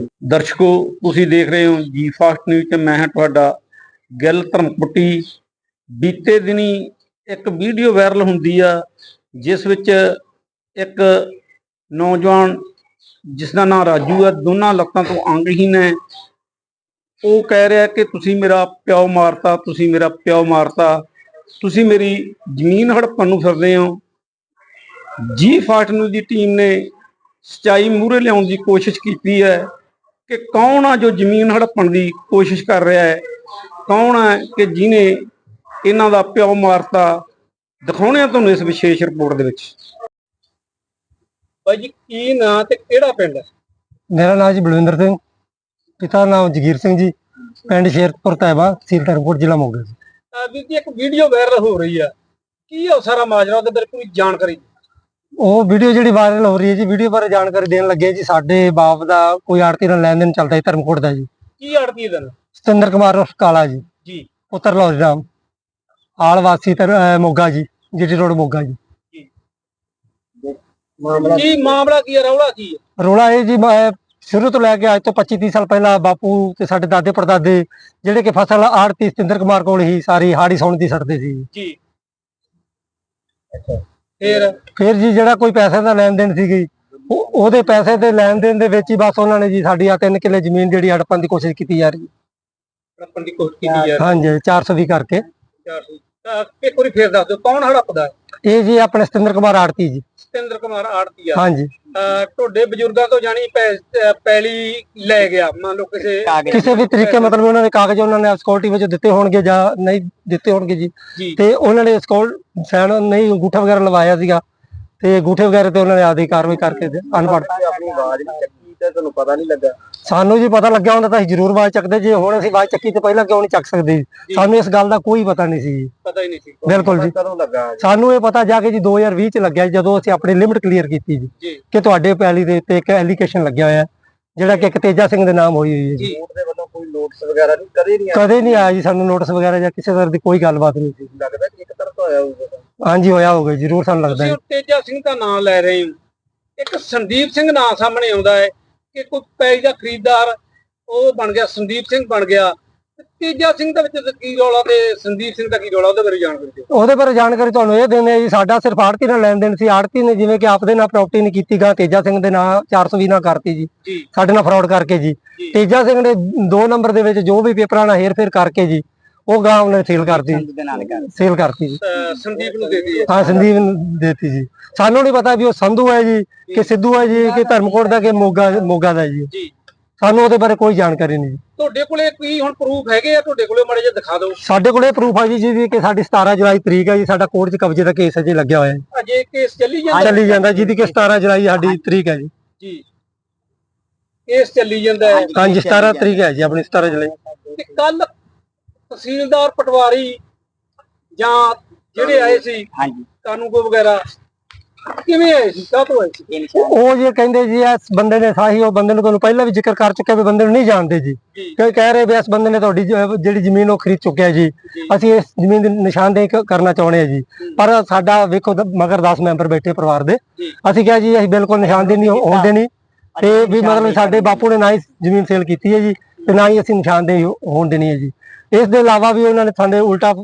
ਦਰਸ਼ਕੋ, ਤੁਸੀਂ ਦੇਖ ਰਹੇ ਹੋ ਜੀ ਫਾਸਟ ਨਿਊਜ਼ ਤੇ ਮੈਂ ਹਾਂ ਤੁਹਾਡਾ ਗਿੱਲ ਧਰਮਪੁੱਟੀ ਬੀਤੇ ਦਿਨੀ ਇੱਕ ਵੀਡੀਓ ਵਾਇਰਲ ਹੁੰਦੀ ਆ, ਜਿਸ ਵਿੱਚ ਇੱਕ ਨੌਜਵਾਨ, ਜਿਸ ਦਾ ਨਾਮ ਰਾਜੂ ਹੈ ਦੋਨਾਂ ਲੱਤਾਂ ਤੋਂ ਅੰਗਹੀਨ ਹੈ। ਉਹ ਕਹਿ ਰਿਹਾ ਕਿ ਤੁਸੀਂ ਮੇਰਾ ਪਿਓ ਮਾਰਤਾ, ਤੁਸੀਂ ਮੇਰਾ ਪਿਓ ਮਾਰਤਾ, ਤੁਸੀਂ ਮੇਰੀ ਜ਼ਮੀਨ ਹੜਪਣ ਨੂੰ ਫਿਰਦੇ ਹੋ। ਜੀ ਫਾਸਟ ਨਿਊਜ਼ ਦੀ ਟੀਮ ਨੇ ਸਚਾਈ ਮੂਹਰੇ ਲਿਆਉਣ ਦੀ ਕੋਸ਼ਿਸ਼ ਕੀਤੀ ਹੈ। ਕਿ ਕੌਣ ਆ ਜੋ ਜ਼ਮੀਨ ਹੜਪਣ ਦੀ ਕੋਸ਼ਿਸ਼ ਕਰ ਰਿਹਾ ਹੈ? ਕੌਣ ਹੈ ਕਿ ਜਿਨੇ ਇਹਨਾਂ ਦਾ ਪਿਓ ਮਾਰਤਾ? ਦਿਖਾਉਣੇ ਆ ਤੁਹਾਨੂੰ ਇਸ ਵਿਸ਼ੇਸ਼ ਰਿਪੋਰਟ ਦੇ ਵਿੱਚ। ਬਾਈ ਜੀ ਕੀ ਨਾਂ ਤੇ ਕਿਹੜਾ ਪਿੰਡ ਹੈ? ਮੇਰਾ ਨਾਮ ਜੀ ਬਲਵਿੰਦਰ ਸਿੰਘ ਪਿਤਾ ਦਾ ਨਾਮ ਜਗੀਰ ਸਿੰਘ ਜੀ ਪਿੰਡ ਸ਼ੇਰਪੁਰ ਤੈਬਾ ਧਰਮਪੁਰ ਜ਼ਿਲ੍ਹਾ ਮੋਗਾ ਜੀ। ਵੀਰ ਜੀ ਇੱਕ ਵੀਡੀਓ ਵਾਇਰਲ ਹੋ ਰਹੀ ਆ। ਕੀ ਆ ਉਹ ਸਾਰਾ ਮਾਜਰਾ ਉਹਦੇ ਬਾਰੇ ਕੋਈ ਜਾਣਕਾਰੀ? ਉਹ ਵੀਡੀਓ ਜਿਹੜੀ ਵਾਇਰਲ ਹੋ ਰਹੀ ਹੈ ਜੀ ਵੀਡੀਓ ਬਾਰੇ ਜਾਣਕਾਰੀ ਦੇਣ ਲੱਗੇ ਜੀ। ਸਾਡੇ ਬਾਪ ਦਾ ਕੋਈ ਆੜਤੀ ਨਾਲ ਲੈਣ ਦੇਣ ਚੱਲਦਾ ਜੀ ਧਰਮਕੋਟ ਦਾ ਜੀ। ਕੀ ਅੜਦੀ ਦਿਨ ਸਤਿੰਦਰ ਕੁਮਾਰ ਉਰਫ ਕਾਲਾ ਜੀ। ਜੀ। ਪੁੱਤਰ ਲੌਰੀ ਰਾਮ। ਆਲ ਵਾਸੀ ਤਰ ਮੋਗਾ ਜੀ ਜੀਟੀ ਰੋਡ ਮੋਗਾ ਜੀ। ਕੀ ਮਾਮਲਾ ਕੀ ਹੈ ਰੌਲਾ ਕੀ ਹੈ? ਰੋਲਾ ਇਹ ਜੀ ਮੈਂ ਸ਼ੁਰੂ ਤੋਂ ਲੈ ਕੇ ਅੱਜ ਤੋਂ 25 30 ਸਾਲ ਪਹਿਲਾਂ ਬਾਪੂ ਤੇ ਸਾਡੇ ਦਾਦੇ ਪੜਦਾਦੇ ਜਿਹੜੇ ਕਿ ਫਸਲ ਆੜਤੀ ਸਤਿੰਦਰ ਕੁਮਾਰ ਕੋਲ ਹੀ ਸਾਰੀ ਹਾੜੀ ਸੌਣ ਦੀ ਛੱਡਦੇ ਸੀ ਜੀ। ਫਿਰ ਫਿਰ ਜੀ ਜਿਹੜਾ ਕੋਈ ਪੈਸੇ ਦਾ ਲੈਣ ਦੇਣ ਸੀਗੀ ਉਹ- ਉਹਦੇ ਪੈਸੇ ਦੇ ਲੈਣ ਦੇਣ ਦੇ ਵਿੱਚ ਹੀ ਬਸ ਉਹਨਾਂ ਨੇ ਜੀ ਸਾਡੀ ਆ 3 ਕਿੱਲੇ ਜ਼ਮੀਨ ਜਿਹੜੀ ਹੜਪਣ ਦੀ ਕੋਸ਼ਿਸ਼ ਕੀਤੀ ਜਾ ਰਹੀ। ਹੈ ਹੜਪਣ ਦੀ ਕੋਸ਼ਿਸ਼ ਕੀਤੀ ਯਾਰ ਹਾਂਜੀ 420 ਕਰਕੇ। 400 ਤਾਂ ਇੱਕ ਵਾਰੀ ਫੇਰ ਦੱਸ ਦਿਓ ਕੌਣ ਹੜਪਦਾ ਹੈ? ਇਹ ਜੀ ਆਪਣੇ ਸਤਿੰਦਰ ਕੁਮਾਰ ਆੜਤੀ ਜੀ। ਸਤਿੰਦਰ ਕੁਮਾਰ ਆੜਤੀਆ ਹਾਂਜੀ। ਤੁਹਾਡੇ ਬਜ਼ੁਰਗਾਂ ਤੋਂ ਜਾਣੀ ਪੈ- ਅਹ ਪੈਲੀ ਲੈ ਗਿਆ ਮੰਨ ਲਓ ਕਿਸੇ ਕਿਸੇ ਵੀ ਤਰੀਕੇ ਮਤਲਬ ਉਹਨਾਂ ਦੇ ਕਾਗਜ਼ ਉਹਨਾਂ ਨੇ ਸਿਕਿਉਰਿਟੀ ਵਿੱਚ ਦਿੱਤੇ ਹੋਣਗੇ ਜਾਂ ਨਹੀਂ ਦਿੱਤੇ ਹੋਣਗੇ ਜੀ। ਜੀ। ਤੇ ਉਹਨਾਂ ਨੇ ਸਕਿਉਰ ਸਾਈਨ ਨਹੀਂ ਅੰਗੂਠਾ ਵਗੈਰਾ ਲਵਾਇਆ ਸੀਗਾ। ਤੇ ਅੰਗੂਠੇ ਵਗੈਰਾ ਤੇ ਉਹਨਾਂ ਨੇ ਆਦੀ ਕਾਰਵਾਈ ਕਰਕੇ ਅਨਪੜ੍ਹ ਆਪਣੀ ਆਵਾਜ਼ ਨਹੀਂ ਚੱਕੀ ਤੇ ਤੁਹਾਨੂੰ ਪਤਾ ਨਹੀਂ ਲੱਗਾ। ਸਾਨੂੰ ਜੀ ਪਤਾ ਲੱਗਿਆ ਹੁੰਦਾ ਤਾਂ ਅਸੀਂ ਜ਼ਰੂਰ ਆਵਾਜ਼ ਚੱਕਦੇ ਜੇ ਹੁਣ ਅਸੀਂ ਆਵਾਜ਼ ਚੱਕੀ ਤੇ ਪਹਿਲਾਂ ਕਿਉਂ ਨਹੀਂ ਚੱਕ ਸਕਦੇ? ਸਾਨੂੰ ਇਸ ਗੱਲ ਦਾ ਕੋਈ ਪਤਾ ਨਹੀਂ ਸੀ। ਜੀ ਪਤਾ ਹੀ ਨਹੀਂ ਸੀ। ਬਿਲਕੁਲ ਜੀ। ਕਦੋਂ ਲੱਗਾ ਸਾਨੂੰ ਇਹ ਪਤਾ ਜਾ ਕੇ ਜੀ 2020 ਚ ਲੱਗਿਆ ਜਦੋਂ ਅਸੀਂ ਆਪਣੀ ਲਿਮਟ ਕਲੀਅਰ ਕੀਤੀ ਜੀ। ਕਿ ਤੁਹਾਡੇ ਪੈਲੀ ਦੇ ਉੱਤੇ ਇੱਕ ਐਲੀਗੇਸ਼ਨ ਲੱਗਿਆ ਹੋਇਆ ਜਿਹੜਾ ਕਿ ਇੱਕ ਤੇਜਾ ਸਿੰਘ ਦੇ ਨਾਮ ਹੋਈ ਹੋਈ ਹੈ ਜੀ। ਕੋਰਟ ਦੇ ਵੱਲੋਂ ਕੋਈ ਨੋਟਿਸ ਵਗੈਰਾ ਨਹੀਂ ਕਦੇ ਨਹੀਂ ਕਦੇ ਨਹੀਂ ਆਇਆ ਜੀ ਸਾਨੂੰ ਨੋਟਿਸ ਵਗੈਰਾ ਜਾਂ ਕਿਸੇ ਤਰ੍ਹਾਂ ਦੀ ਕੋਈ ਗੱਲਬਾਤ ਨਹੀਂ ਸੀ। ਲੱਗਦਾ ਕਿ ਇੱਕ ਤਰਫ ਹੋਇਆ ਹੋਊਗਾ ਹਾਂਜੀ ਹੋਇਆ ਹੋਊਗਾ ਜ਼ਰੂਰ ਸਾਨੂੰ ਲੱਗਦਾ ਹੈ ਤੇਜਾ ਸਿੰਘ ਦਾ ਨਾਮ ਲੈ ਰਹੇ ਹੋ। ਇੱਕ ਸੰਦੀਪ ਸਿੰਘ ਨਾਂ ਸਾਹਮਣੇ ਆਉਂਦਾ ਹੈ। ਕਿ ਕੋਈ ਪੈਲੀ ਦਾ ਖਰੀਦਦਾਰ ਉਹ ਬਣ ਗਿਆ ਸੰਦੀਪ ਸਿੰਘ ਬਣ ਗਿਆ। ਤੇਜਾ ਸਿੰਘ ਦੇ ਵਿੱਚ ਕੀ ਰੌਲਾ ਤੇ ਸੰਦੀਪ ਸਿੰਘ ਦਾ ਕੀ ਰੌਲਾ ਉਹਦੇ ਬਾਰੇ ਜਾਣਕਾਰੀ ਦਿਓ। ਉਹਦੇ ਬਾਰੇ ਜਾਣਕਾਰੀ ਤੁਹਾਨੂੰ ਇਹ ਦਿੰਦੇ ਆ ਜੀ ਸਾਡਾ ਸਿਰਫ ਆੜਤੀ ਨਾਲ ਲੈਣ ਦੇਣ ਸੀ। ਆੜਤੀ ਨੇ ਜਿਵੇਂ ਕਿ ਆਪਦੇ ਨਾਲ ਪ੍ਰਾਪਰਟੀ ਨਹੀਂ ਕੀਤੀ ਗਾ ਤੇਜਾ ਸਿੰਘ ਦੇ ਨਾਂ 420 ਨਾਲ ਕਰਤੀ ਜੀ। ਸਾਡੇ ਨਾਲ ਫਰਾਡ ਕਰਕੇ ਜੀ। ਤੇਜਾ ਸਿੰਘ ਨੇ 2 ਨੰਬਰ ਦੇ ਵਿੱਚ ਜੋ ਵੀ ਪੇਪਰਾਂ ਨਾਲ ਹੇਰ-ਫੇਰ ਕਰਕੇ ਜੀ। ਉਹ ਗਾਂ ਉਹਨੇ ਸੇਲ ਕਰਤੀ ਸੇਲ ਕਰਤੀ। ਜੀ। ਅਹ ਸੰਦੀਪ ਨੂੰ ਦੇ ਦਈਏ ਹਾਂ ਸੰਦੀਪ ਨੂੰ ਦੇਤੀ ਜੀ। ਸਾਨੂੰ ਨਹੀਂ ਪਤਾ ਵੀ ਉਹ ਸੰਧੂ ਹੈ ਜੀ ਕਿ ਸਿੱਧੂ ਹੈ ਜੀ ਕਿ ਧਰਮਕੋਟ ਦਾ ਕਿ ਮੋਗਾ ਮੋਗਾ ਦਾ ਜੀ। ਜੀ। ਸਾਨੂੰ ਉਹਦੇ ਬਾਰੇ ਕੋਈ ਜਾਣਕਾਰੀ ਨਹੀਂ ਜੀ। ਤੁਹਾਡੇ ਕੋਲੇ ਕੀ ਹੁਣ ਪ੍ਰੂਫ ਹੈਗੇ ਆ? ਤੁਹਾਡੇ ਕੋਲੇ ਮਾੜੇ ਜਿਹਾ ਦਿਖਾ ਦਿਓ। ਸਾਡੇ ਕੋਲ ਪ੍ਰੂਫ ਹੈ ਜੀ ਜਿਹਦੀ ਕਿ ਸਾਡੀ 17 ਜੁਲਾਈ ਤਰੀਕ ਹੈ ਜੀ। ਸਾਡਾ ਕੋਰਟ 'ਚ ਕਬਜ਼ੇ ਦਾ ਕੇਸ ਅਜੇ ਲੱਗਿਆ ਹੋਇਆ ਹੈ ਅਜੇ ਕੇਸ ਚੱਲੀ ਜਾਂਦਾ? ਚੱਲੀ ਜਾਂਦਾ ਜਿਹਦੀ ਕਿ 17 ਜੁਲਾਈ ਸਾਡੀ ਤਰੀਕ ਹੈ ਜੀ। ਜੀ। ਕੇਸ ਚੱਲੀ ਜਾਂਦਾ ਹੈ। ਹਾਂਜੀ 17 ਤਰੀਕ ਹੈ ਜੀ ਆਪਣੀ 17 ਜੁਲਾਈ। ਤੇ ਕੱਲ ਤਹਿਸੀਲਦਾਰ ਪਟਵਾਰੀ ਜਾਂ ਜਿਹੜੇ ਆਏ ਸੀ ਹਾਂਜੀ। ਕਾਨੂੰਗੋ ਵਗੈਰਾ ਕਿਵੇਂ ਆਏ ਸੀ? ਕਾਹਤੋਂ ਆਏ ਸੀ? ਉਹ ਜੇ ਕਹਿੰਦੇ ਜੀ ਇਸ ਬੰਦੇ ਨੇ ਸਾਹੀ ਉਹ ਬੰਦੇ ਨੂੰ ਤੁਹਾਨੂੰ ਪਹਿਲਾਂ ਵੀ ਜ਼ਿਕਰ ਕਰ ਚੁੱਕਿਆ ਵੀ ਬੰਦੇ ਨੂੰ ਨਹੀਂ ਜਾਣਦੇ ਜੀ। ਕਿ ਕਹਿ ਰਹੇ ਵੀ ਇਸ ਬੰਦੇ ਨੇ ਤੁਹਾਡੀ ਜ- ਜਿਹੜੀ ਜ਼ਮੀਨ ਉਹ ਖਰੀਦ ਚੁੱਕਿਆ ਜੀ। ਅਸੀਂ ਇਸ ਜ਼ਮੀਨ ਦੀ ਨਿਸ਼ਾਨਦੇਹੀ ਕਰਨਾ ਚਾਹੁੰਦੇ ਆ ਜੀ। ਪਰ ਸਾਡਾ ਵੇਖੋ ਮਗਰ 10 ਮੈਂਬਰ ਬੈਠੇ ਪਰਿਵਾਰ ਦੇ। ਅਸੀਂ ਕਿਹਾ ਜੀ ਅਸੀਂ ਬਿਲਕੁਲ ਨਿਸ਼ਾਨਦੇਹੀ ਨਹੀਂ ਹੋਣ ਦੇਣੀ ਤੇ ਵੀ ਮਤਲਬ ਸਾਡੇ ਬਾਪੂ ਨੇ ਨਾ ਹੀ ਜ਼ਮੀਨ ਸੇਲ ਕੀਤੀ ਹੈ ਜੀ। ਤੇ ਨਾ ਹੀ ਅਸੀਂ ਨਿਸ਼ਾਨਦੇਹੀ ਹੋਣ ਦੇਣੀ ਹੈ ਜੀ। ਇਸ ਦੇ ਇਲਾਵਾ ਵੀ ਉਹਨਾਂ ਨੇ ਸਾਡੇ ਉਲਟਾ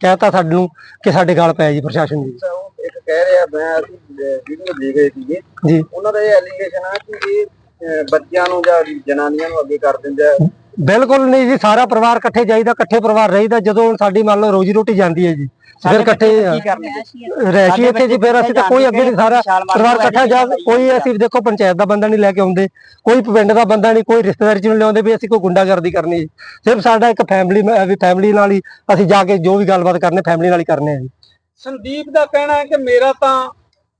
ਕਹਿਤਾ ਸਾਡੇ ਨੂੰ ਕਿ ਸਾਡੇ ਗਲ ਪਿਆ ਜੀ ਪ੍ਰਸ਼ਾਸਨ ਜੀ ਉਹ ਇੱਕ ਕਹਿ ਰਿਹਾ ਮੈਂ ਅਸੀਂ ਵੀਡੀਓ ਦੇਖ ਰਹੇ ਸੀਗੇ। ਜੀ। ਉਹਨਾਂ ਦਾ ਇਹ ਐਲੀਗੇਸ਼ਨ ਆ ਕਿ ਇਹ ਅਹ, ਬੱਚਿਆਂ ਨੂੰ ਜਾਂ ਜਨਾਨੀਆਂ ਨੂੰ ਅੱਗੇ ਕਰ ਦਿੰਦਾ। ਬਿਲਕੁਲ ਨਹੀਂ ਜੀ ਸਾਰਾ ਪਰਿਵਾਰ ਇਕੱਠੇ ਜਾਈਦਾ ਇਕੱਠੇ ਪਰਿਵਾਰ ਰਹੀਦਾ ਜਦੋਂ ਸਾਡੀ ਮੰਨ ਲਓ ਰੋਜੀ ਰੋਟੀ ਜਾਂਦੀ ਹੈ ਜੀ। ਫਿਰ ਇਕੱਠੇ ਰਹਿਸ਼ੀ ਇੱਥੇ। ਜੀ ਫਿਰ ਅਸੀਂ ਤਾਂ ਕੋਈ ਅੱਗੇ ਨਹੀਂ ਸਾਰਾ ਪਰਿਵਾਰ ਇਕੱਠਾ ਜਾ ਕੋਈ ਅਸੀਂ ਦੇਖੋ ਪੰਚਾਇਤ ਦਾ ਬੰਦਾ ਨਹੀਂ ਲੈ ਕੇ ਆਉਂਦੇ ਕੋਈ ਪਿੰਡ ਦਾ ਬੰਦਾ ਨਹੀਂ ਕੋਈ ਰਿਸ਼ਤੇਦਾਰੀ ਚ ਨਹੀਂ ਲਿਆਉਂਦੇ ਵੀ ਅਸੀਂ ਕੋਈ ਗੁੰਡਾਗਰਦੀ ਕਰਨੀ ਹੈ ਸਿਰਫ ਸਾਡਾ ਇੱਕ ਫੈਮਿਲੀ ਵੀ ਫੈਮਿਲੀ ਨਾਲ ਹੀ ਅਸੀਂ ਜਾ ਕੇ ਜੋ ਵੀ ਗੱਲਬਾਤ ਕਰਨੇ ਫੈਮਿਲੀ ਨਾਲ ਹੀ ਕਰਨੇ ਆ ਜੀ। ਸੰਦੀਪ ਦਾ ਕਹਿਣਾ ਹੈ ਕਿ ਮੇਰਾ ਤਾਂ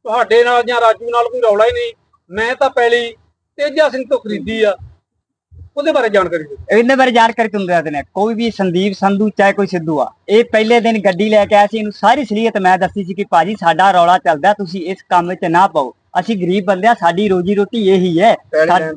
ਤੁਹਾਡੇ ਨਾਲ ਜਾਂ ਰਾਜੂ ਨਾਲ ਕੋਈ ਰੌਲਾ ਹੀ ਨਹੀਂ। ਮੈਂ ਤਾਂ ਪਹਿਲੀ ਤੇਜਾ ਸਿੰਘ ਤੋਂ ਖਰੀਦੀ ਆ। ਉਹਦੇ ਬਾਰੇ ਜਾਣਕਾਰੀ ਦਿਓ। ਇਹਦੇ ਬਾਰੇ ਜਾਣਕਾਰੀ ਤੁਹਾਨੂੰ ਦੱਸ ਦਿੰਦੇ। ਕੋਈ ਵੀ ਸੰਦੀਪ ਸੰਧੂ ਚਾਹੇ ਕੋਈ ਸਿੱਧੂ ਆ ਇਹ ਪਹਿਲੇ ਦਿਨ ਗੱਡੀ ਲੈ ਕੇ ਆਇਆ ਸੀ ਇਹਨੂੰ ਸਾਰੀ ਸਲੀਅਤ ਮੈਂ ਦੱਸੀ ਸੀ ਕਿ ਭਾਜੀ ਸਾਡਾ ਰੌਲਾ ਚੱਲਦਾ ਤੁਸੀਂ ਇਸ ਕੰਮ ਵਿੱਚ ਨਾ ਪਾਓ। ਅਸੀਂ ਗਰੀਬ ਬੰਦੇ ਆ ਸਾਡੀ ਰੋਜੀ ਰੋਟੀ ਇਹੀ ਹੈ। ਲੈਣ